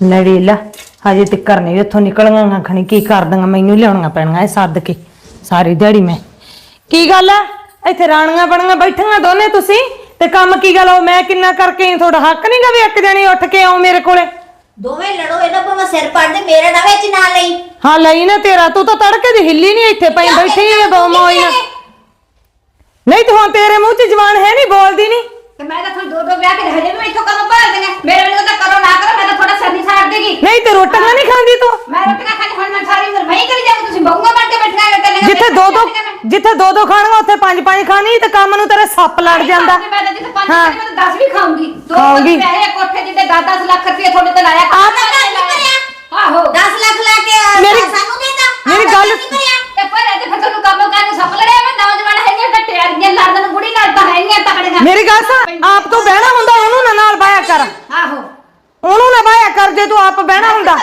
ਲੜੀ ਲਾ ਹਜੇ ਤਿੱਕਰ ਨਹੀਂ ਉੱਥੋਂ ਨਿਕਲਣਾਂ ਖਣੀ ਕੀ ਕਰ ਦਾਂਗਾ ਮੈਨੂੰ ਲਿਆਉਣੀਆਂ ਪੈਣੀਆਂ ਇਹ ਸੱਦ ਕੇ ਸਾਰੀ ਦਿਹਾੜੀ ਮੈਂ। ਕੀ ਗੱਲ ਆ? ਇੱਥੇ ਰਾਣੀਆਂ ਬਣੀਆਂ ਬੈਠੀਆਂ ਦੋਨੇ ਤੁਸੀਂ? ਤੇ ਕੰਮ ਕੀ ਗੱਲ ਉਹ ਮੈਂ ਕਿੰਨਾ ਕਰਕੇ ਆਈ? ਤੁਹਾਡਾ ਹੱਕ ਨਹੀਂਗਾ ਵੀ ਇੱਕ ਜਣੀ ਉੱਠ ਕੇ ਆਉ ਮੇਰੇ ਕੋਲੇ? ਦੋਵੇਂ ਲੜੋ ਇਹਦਾ ਭਾਵੇਂ ਸਿਰ ਪੜਦੇ ਮੇਰੇ ਨਾਲ ਵਿੱਚ ਨਾ ਲਈ। ਹਾਂ ਲਈ ਨਾ ਤੇਰਾ ਤੂੰ ਤਾਂ ਤੜਕੇ ਦੀ ਹਿੱਲੀ ਨਹੀਂ ਇੱਥੇ ਪਈ ਬੈਠੀ ਹੈ ਦੋ ਮੋਈ ਨਾ ਨਹੀਂ ਤੂੰ ਹੁਣ ਤੇਰੇ ਮੂੰਹ 'ਚ ਜਵਾਨ ਹੈ ਨਹੀਂ ਬੋਲਦੀ ਨਹੀਂ ਤੇ ਮੈਂ ਤਾਂ ਤੁਹਾਨੂੰ ਦੋ ਦੋ ਵਿਆਹ ਕੇ ਹਜੇ ਵੀ ਇੱਥੋਂ ਕੰਮ ਭਰ ਦੇਣਾ? ਮੇਰੇ ਵੱਲੋਂ ਤਾਂ ਕਰੋ ਨਾ ਕਰੋ ਮੈਂ ਤਾਂ ਥੋੜਾ ਸਰਦੀ ਛੱਡ ਦੇਗੀ। ਨਹੀਂ ਤੇ ਰੋਟੀਆਂ ਨਹੀਂ ਖਾਂਦੀ ਤੂੰ? ਮੈਂ ਰੋਟੀਆਂ ਖਾਣੀ ਹੁਣ ਮੈਂ ਸਾਰੀ ਉਮਰ ਮੈਂ ਹੀ ਕਰੀ ਜਾਊਂ ਤੁਸੀਂ ਬਹੂਆਂ ਬਣ ਕੇ ਬੈਠਣਾ ਹੈ ਕੱਲੇ ਜਿੱਥੇ ਦੋ ਦੋ ਜਿੱਥੇ ਦੋ ਦੋ ਖਾਣੀਆਂ ਉੱਥੇ ਪੰਜ ਪੰਜ ਖਾਣੀ ਤੇ ਕੰਮ ਨੂੰ ਤੇਰੇ ਸੱਪ ਲੜ ਜਾਂਦਾ। ਮੈਂ ਤਾਂ ਜਿੱਥੇ ਪੰਜ ਹਾਂ। ਖਾਣੀ ਮੈਂ ਤਾਂ 10 ਵੀ ਖਾਊਂਗੀ। ਦੋ ਖਾਊਂਗੀ। ਪੈਸੇ ਕੋਠੇ ਜਿੱਤੇ 10 ਲੱਖ ਰੁਪਏ ਤੁਹਾਡੇ ਤੇ ਲਾਇਆ ਆਹ ਤਾਂ ਘਰ ਨਹੀਂ ਭਰਿਆ। ਆਹੋ 10 ਲੱਖ ਲਾ ਕੇ ਆ, ਮੇਰੀ- ਸਾਨੂੰ ਦੇਤਾ ਮੇਰੀ ਆਹ ਗੱਲ- ਨਹੀਂ ਭਰਿਆ। ਤੇ ਪਰ ਅੱਜ ਫਿਰ ਤੁਹਾਨੂੰ ਕੰਮ ਕਰਨ ਨੂੰ ਸੱਪ ਲੜਿਆ ਮੈਂ ਨੌਜਵਾਨ ਹੈਗੀਆਂ ਘੱਟੇ ਆਰੀਆਂ ਲੜਨ ਨੂੰ ਬੁੜੀ ਨਾਲ ਤਾਂ ਹੈਗੀਆਂ ਤਕੜੀਆਂ ਮੇਰੀ ਗੱਲ ਸੁਣ ਆਪ ਤੂੰ ਬਹਿਣਾ ਹੁੰਦਾ ਉਹਨੂੰ ਨਾ ਨਾਲ ਬਾਇਆ ਕਰ। ਆਹੋ। ਉਹਨੂੰ ਨਾ ਬਾਇਆ ਕਰ ਜੇ ਤੂੰ ਆਪ ਬਹਿਣਾ ਹੁੰਦਾ। ਮੈਂ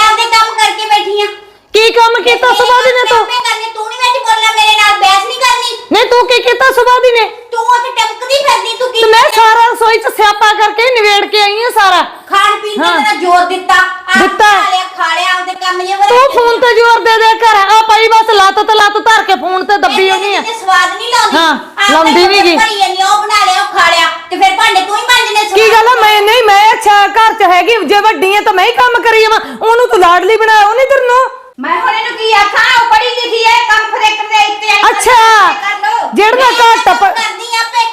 ਆਪਦੇ ਕੰਮ ਕਰਕੇ ਬੈਠੀ ਆ। ਕੀ ਕੰਮ ਕੀਤਾ ਸੁਭਾ ਦੀ ਨੇ ਤੂੰ ਮੈਂ ਕਰਨੀ ਤੂੰ ਨਹੀਂ ਵਿੱਚ ਬੋਲਣਾ ਮੇਰੇ ਨਾਲ ਬਹਿਸ ਨਹੀਂ ਕਰਨੀ ਨਹੀਂ ਤੂੰ ਕੀ ਕੀਤਾ ਸੁਭਾ ਦੀ ਨੇ? ਤੂੰ ਉੱਥੇ ਟਮਕਦੀ ਫਿਰਦੀ ਤੂੰ ਕੀ ਤੇ ਮੈਂ ਸਾਰਾ ਰਸੋਈ 'ਚ ਸਿਆਪਾ ਕਰਕੇ ਨਿਵੇੜ ਕੇ ਆਈ ਹਾਂ ਸਾਰਾ। ਖਾਣ ਪੀਣ ਤੇ ਹਾਂ। ਮੇਰਾ ਜ਼ੋਰ ਦਿੱਤਾ। ਆਪ ਦਿੱਤਾ। ਖਾ ਲਿਆ ਖਾ ਲਿਆ ਆਪਦੇ ਕੰਮ ਜੇ ਤੂੰ ਫੋਨ ਤੇ ਜ਼ੋਰ ਦੇ ਦੇ ਕਰ ਆ ਪਈ ਬਸ ਲੱਤ ਤੇ ਲੱਤ ਧਰ ਕੇ ਫੋਨ ਤੇ ਦੱਬੀ ਹੋਣੀ ਆ। ਤੇ ਸਵਾਦ ਨਹੀਂ ਲਾਉਂਦੀ। ਹਾਂ, ਆਪ ਲਾਉਂਦੀ ਤਾਂ ਨੀ ਗੀ। ਭਰੀ ਜਾਂਦੀ ਆ, ਉਹ ਬਣਾ ਲਿਆ ਉਹ ਖਾ ਲਿਆ। ਤੇ ਫਿਰ ਭਾਂਡੇ ਤੂੰ ਹੀ ਮਾਂਜਨੇ ਕੀ ਗੱਲ ਆ? ਮੈਂ ਨਹੀਂ ਮੈਂ ਅੱਛਾ ਘਰ 'ਚ ਹੈਗੀ। ਜੇ ਵੱਡੀ ਆ ਤਾਂ ਮੈਂ ਹੀ ਕੰਮ ਕਰੀ ਜਾਵਾਂ। ਉਹਨੂੰ ਤੂੰ ਲਾਡਲੀ ਬਣਾਇਆ ਉਹਨੇ ਤੇਰੇ ਨੂੰ ਮੈਂ ਹੁਣ ਇਹਨੂੰ ਕੀ ਆਖਾਂ? ਉਹ ਪੜ੍ਹੀ ਲਿਖੀ ਹੈ ਕੰਮ ਫਿਰ ਇੱਕ ਦੇ ਇੱਥੇ ਆਈ ਅੱਛਾ। ਜਿਹੜੀਆਂ ਘੱਟ ਪ- ਕਰਦੀ ਆਪੇ।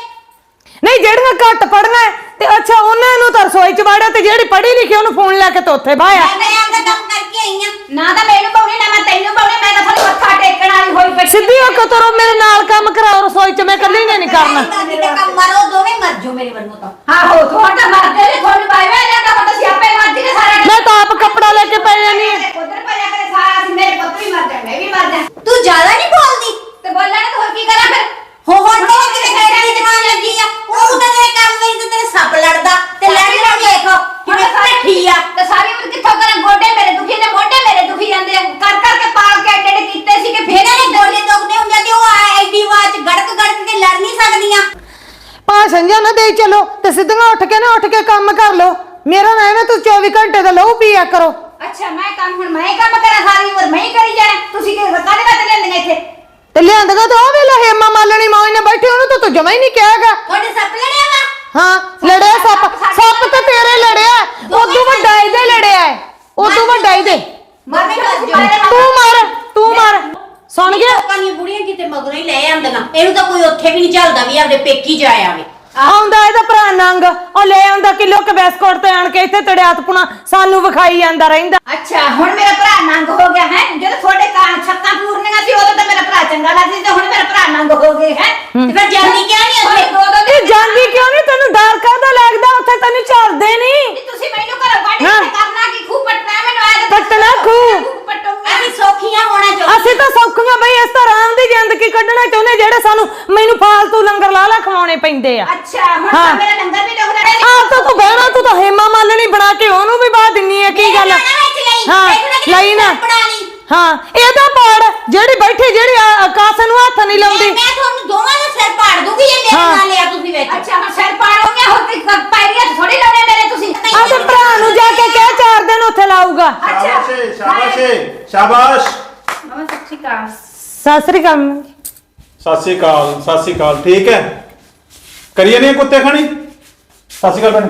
ਨਹੀਂ ਜਿਹੜੀਆਂ ਘੱਟ ਪੜਨਾ ਤੇ ਅੱਛਾ ਉਹਨਾਂ ਨੂੰ ਤਾਂ ਰਸੋਈ 'ਚ ਵਾੜਿਆ ਤੇ ਜਿਹੜੀ ਪੜ੍ਹੀ ਲਿਖੀ ਉਹਨੂੰ ਫੋਨ ਲੈ ਕੇ ਤੇ ਉੱਥੇ ਬਾਇਆ ਮੈਂ ਆਪਦਾ ਕੰਮ ਕਰਕੇ ਆਈ ਆ। ਨਾ ਤਾਂ ਮੈਨੂੰ ਪਾਉਣੀ ਨਾ ਮੈਂ ਤੈਨੂੰ ਪਾਉਣੀ ਤਾਂ ਤੁਹਾਨੂੰ ਮੱਥਾ ਟੇਕਣ ਵਾਲੀ ਹੋਈ ਪਈ ਸਿੱਧੀ ਹੋ ਕੇ ਤੁਰੋ ਮੇਰੇ ਨਾਲ ਕੰਮ ਕਰਾਓ ਰਸੋਈ 'ਚ ਮੈਂ ਇਕੱਲੀ ਨੇ ਨਹੀਂ ਕਰਨਾ। ਦਾ ਕੰਮ ਮਾਰੋ ਦੋਵੇਂ ਮਰ ਜਾਓ ਮੇਰੇ ਵੱਲੋਂ ਤਾਂ। ਆਹੋ ਤੁਹਾਡਾ ਮਰਦੇ ਨੇ ਤੁਹਾਨੂੰ ਬਾਈ ਵੇ ਜਾਂਦਾ ਹੁਣ ਤੁਸੀਂ ਆਪੇ ਮਰਦੀ ਨੇ ਸਾਰਾ ਮੈਂ ਤਾਂ ਆਪ ਕੱਪੜਾ ਲੈ ਕੇ ਪੈ ਜਾਨੀ ਆਂ। ਉਧਰ ਭਰਿਆ ਕਰੇ ਸਾਰਾ ਅਸੀਂ ਮੇਰੇ ਪੁੱਤ ਵੀ ਮਰ ਜਾਣ ਮੈਂ ਵੀ ਮਰ ਜਾ ਤੂੰ ਜ਼ਿਆਦਾ ਨਹੀਂ ਬੋਲਦੀ। ਤੇ ਬੋਲਣਾ ਤਾਂ ਹੋਰ ਕੀ ਕਰਾਂ ਫਿਰ? ਹੋ ਹੋ ਤੇ ਕਿਤੇ ਗੈਰ ਦੀ ਜਵਾਨ ਲੱਗੀ ਆ ਉਹ ਤਾਂ ਤੇਰੇ ਕੰਮ ਵਿੱਚ ਤੇ ਤੇਰੇ ਸੱਪ ਲੜਦਾ ਤੇ ਲੜ ਲੜ ਦੇਖੋ ਕਿਵੇਂ ਭੱਠੀ ਆ ਤੇ ਸਾਰੀ ਉਮਰ ਕਿੱਥੋਂ ਕਰਾਂ ਗੋਡੇ ਮੇਰੇ ਦੁਖੀ ਨੇ ਮੋਢੇ ਮੇਰੇ ਦੁਖੀ ਜਾਂਦੇ ਆ ਕਰ ਕਰ ਕੇ ਪਾਲ ਕੇ ਐਡੇ ਐਡੇ ਕੀਤੇ ਸੀ ਕਿ ਫਿਰ ਇਹਨਾਂ ਨੇ ਗੋਡੇ ਦੁਖਦੇ ਹੁੰਦੇ ਆ ਤੇ ਉਹ ਆ ਐਡੀ ਆਵਾਜ਼ ਗੜਕ ਗੜਕ ਕੇ ਲੜ ਨਹੀਂ ਸਕਦੀਆਂ ਭਾਸ਼ਣ ਜਾਂ ਨਾ ਦੇ ਚਲੋ ਤੇ ਸਿੱਧੀਆਂ ਉੱਠ ਕੇ ਨਾ ਉੱਠ ਕੇ ਕੰਮ ਕਰ ਲਓ। ਮੇਰਾ ਨਾ ਐਵੇਂ ਤੂੰ 24 ਘੰਟੇ ਦਾ ਲਹੂ ਪੀਆ ਕਰੋ। ਅੱਛਾ ਮੈਂ ਕੰਮ ਹੁਣ ਮੈਂ ਹੀ ਕੰਮ ਕਰਾਂ ਸਾਰੀ ਉਮਰ ਮੈਂ ਹੀ ਕਰੀ ਜਾਣਾ। ਤੁਸੀਂ ਕਿ ਕਾਹਦੇ ਵਾਸਤੇ ਲੈਂਦੀਆਂ ਇੱਥੇ? ਤੇ ਲਿਆਂਦਗਾ ਤਾਂ ਉਹ ਵੇਲਾ ਹੇਮਾ ਮਾਲਣੀ ਮੌਜ ਨੇ ਬੈਠੀ ਉਹਨੂੰ ਤਾਂ ਤੂੰ ਜਮਾ ਹੀ ਨਹੀਂ ਕਿਹਾਗਾ। ਤੁਹਾਡੇ ਸੱਪ ਲੜਿਆ ਵਾ? ਹਾਂ ਲੜਿਆ ਸੱਪ ਸੱਪ। ਤਾਂ ਤੇਰੇ ਲੜਿਆ ਉਦੋਂ ਵੱਡਾ ਇਹਦੇ ਲੜਿਆ ਹੈ। ਉਦੋਂ ਵੱਡਾ ਇਹਦੇ। ਮਰ ਵੀ ਤੂੰ ਮਾਰ ਤੂੰ ਮਾਰ ਸੁਣ ਗਿਆ? ਲੋਕਾਂ ਦੀਆਂ ਬੁੜੀਆਂ ਕਿਤੇ ਮਗਰੋਂ ਹੀ ਲੈ ਆਂਦੀਆਂ ਇਹਨੂੰ ਤਾਂ ਕੋਈ ਉੱਥੇ ਵੀ ਨਹੀਂ ਚੱਲਦਾ ਵੀ ਆਪਦੇ ਪੇਕੀ ਜਾ ਆਵੇ। ਆਉਂਦਾ ਇਹਦਾ ਭਰਾ ਨੰਗ। ਉਹ ਲੈ ਆਉਂਦਾ ਕਿਲੋ ਕ ਬਿਸਕੁਟ ਤੇ ਆਣ ਕੇ ਇੱਥੇ ਤੜਿਆਤ ਪੁਣਾ ਸਾਨੂੰ ਵਿਖਾਈ ਜਾਂਦਾ ਰਹਿੰਦਾ। ਅੱਛਾ ਹੁਣ ਮੇਰਾ ਭਰਾ ਨੰਗ ਹੋ ਗਿਆ ਹੈ। ਜਦੋਂ ਤੁਹਾਡੇ ਕਾਂ ਛੱਕਾਂ ਪੂਰਨੀਆਂ ਸੀ ਉਦੋਂ ਤਾਂ ਮੇਰਾ ਭਰਾ ਚੰਗਾ ਲੱਗਦਾ ਸੀ ਤੇ ਹੁਣ ਮੇਰਾ ਭਰਾ ਨੰਗ ਹੋ ਗਿਆ ਹੈ ਤੇ ਫਿਰ ਜਾਂਦੀ ਕਿਉਂ ਨਹੀਂ ਉੱਥੇ? ਦੋ ਦੋ ਇਹ ਜਾਂਦੀ ਕਿਉਂ ਨਹੀਂ? ਤੈਨੂੰ ਡਰ ਕਾਹਦਾ ਲੱਗਦਾ? ਉੱਥੇ ਤੈਨੂੰ ਚੱਲਦੇ ਨਹੀਂ ਦਿਨ ਤੁਸੀਂ ਮੈਨੂੰ ਘਰੋਂ ਕੱਢ ਹਾਂ। ਕੇ ਕਰਨਾ ਕੀ? ਖੂ ਪਟਣਾ ਮੈਨੂੰ ਆਇਆ ਪੱਟਣਾ ਖੂਹ। ਪਟੂਗਾ। ਅਸੀਂ ਸੌਖੀਆਂ ਹੋਣਾ ਚਾਹੁੰਦੇ ਅਸੀਂ ਤਾਂ ਸੌਖੀਆਂ ਬਈ ਇਸ ਤਰ੍ਹਾਂ ਆਰਾਮ ਦੀ ਜ਼ਿੰਦਗੀ ਕੱਢਣਾ ਚਾਹੁੰਦੇ ਜਿਹੜੇ ਸਾਨੂੰ ਮੈਨੂੰ ਫਾਲਤੂ ਲੰਗਰ ਲਾਲਾ ਖਵਾਉਣੇ ਪੈਂਦੇ ਆ। ਅੱਛਾ ਹੁਣ ਹਾਂ। ਤਾਂ ਮੇਰਾ ਲੰਗਰ ਵੀ ਡੁੱਬ ਰਿਹਾ ਆਪ ਤਾਂ ਤੂੰ ਬਹਿਣਾ ਤੂੰ ਤਾਂ ਹੇਮਾ ਮਾਲਣੀ ਬਣਾ ਕੇ ਉਹਨੂੰ ਵੀ ਬਾਹ ਦਿੰਨੀ ਆ ਕੀ ਗੱਲ? ਹਾਂ ਲਈ ਨਾ ਹਾਂ ਇਹਦਾ ਪਾੜ ਜਿਹੜੀ ਬੈਠੀ ਜਿਹੜੀ ਆ- ਆਕਾਸ਼ ਨੂੰ ਹੱਥ ਨਹੀਂ ਲਾਉਂਦੀ। ਮੈਂ ਤੁਹਾਨੂੰ ਦੋਵਾਂ ਦਾ ਸਿਰ ਪਾੜ ਦੂੰਗੀ ਜੇ ਮੇਰੇ ਹਾਂ। ਨਾਲ ਲਿਆ ਤੁਸੀਂ ਵਿੱਚ। ਅੱਛਾ ਹੁਣ ਸਿਰ ਪਾੜੋਗੇ ਹੋਰ ਤੇ ਪੈਰੀਆਂ ਥੋੜੀ ਲਾਉਣੇ ਮੇਰੇ ਤੁਸੀਂ? ਆਦੇ ਭਰਾ ਨੂੰ ਜਾ ਕੇ ਕਹਿ ਚਾਰ ਦਿਨ ਉੱਥੇ ਲਾਊਗਾ। ਸ਼ਾਬਾਸ਼ ਏ, ਸ਼ਾਬਾਸ਼ ਏ, ਸ਼ਾਬਾਸ਼ ਸਤਿ ਸ੍ਰੀ ਅਕਾਲ। ਸਤਿ ਸ਼੍ਰੀ ਅਕਾਲ ਸਤਿ ਸ਼੍ਰੀ ਅਕਾਲ ਠੀਕ ਹੈ? ਕਰੀਏ ਨਹੀਂ ਕੁੱਤੇ ਖਾਣੀ? ਸਤਿ ਸ਼੍ਰੀ ਅਕਾਲ ਭੈਣ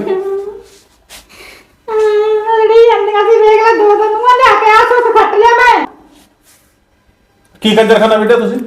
ਲੜੀ ਜਾਂਦੀਆਂ ਸੀ ਵੇਖ ਲੈ ਦੋ ਦਿਨ ਨੂੰ ਲਿਆ ਕੇ ਆ ਸੁੱਖ ਖੱਟ ਲਿਆ ਮੈਂ। ਕੀ ਕੰਜਰ ਖਾਣਾ ਬੇਟਾ ਤੁਸੀਂ?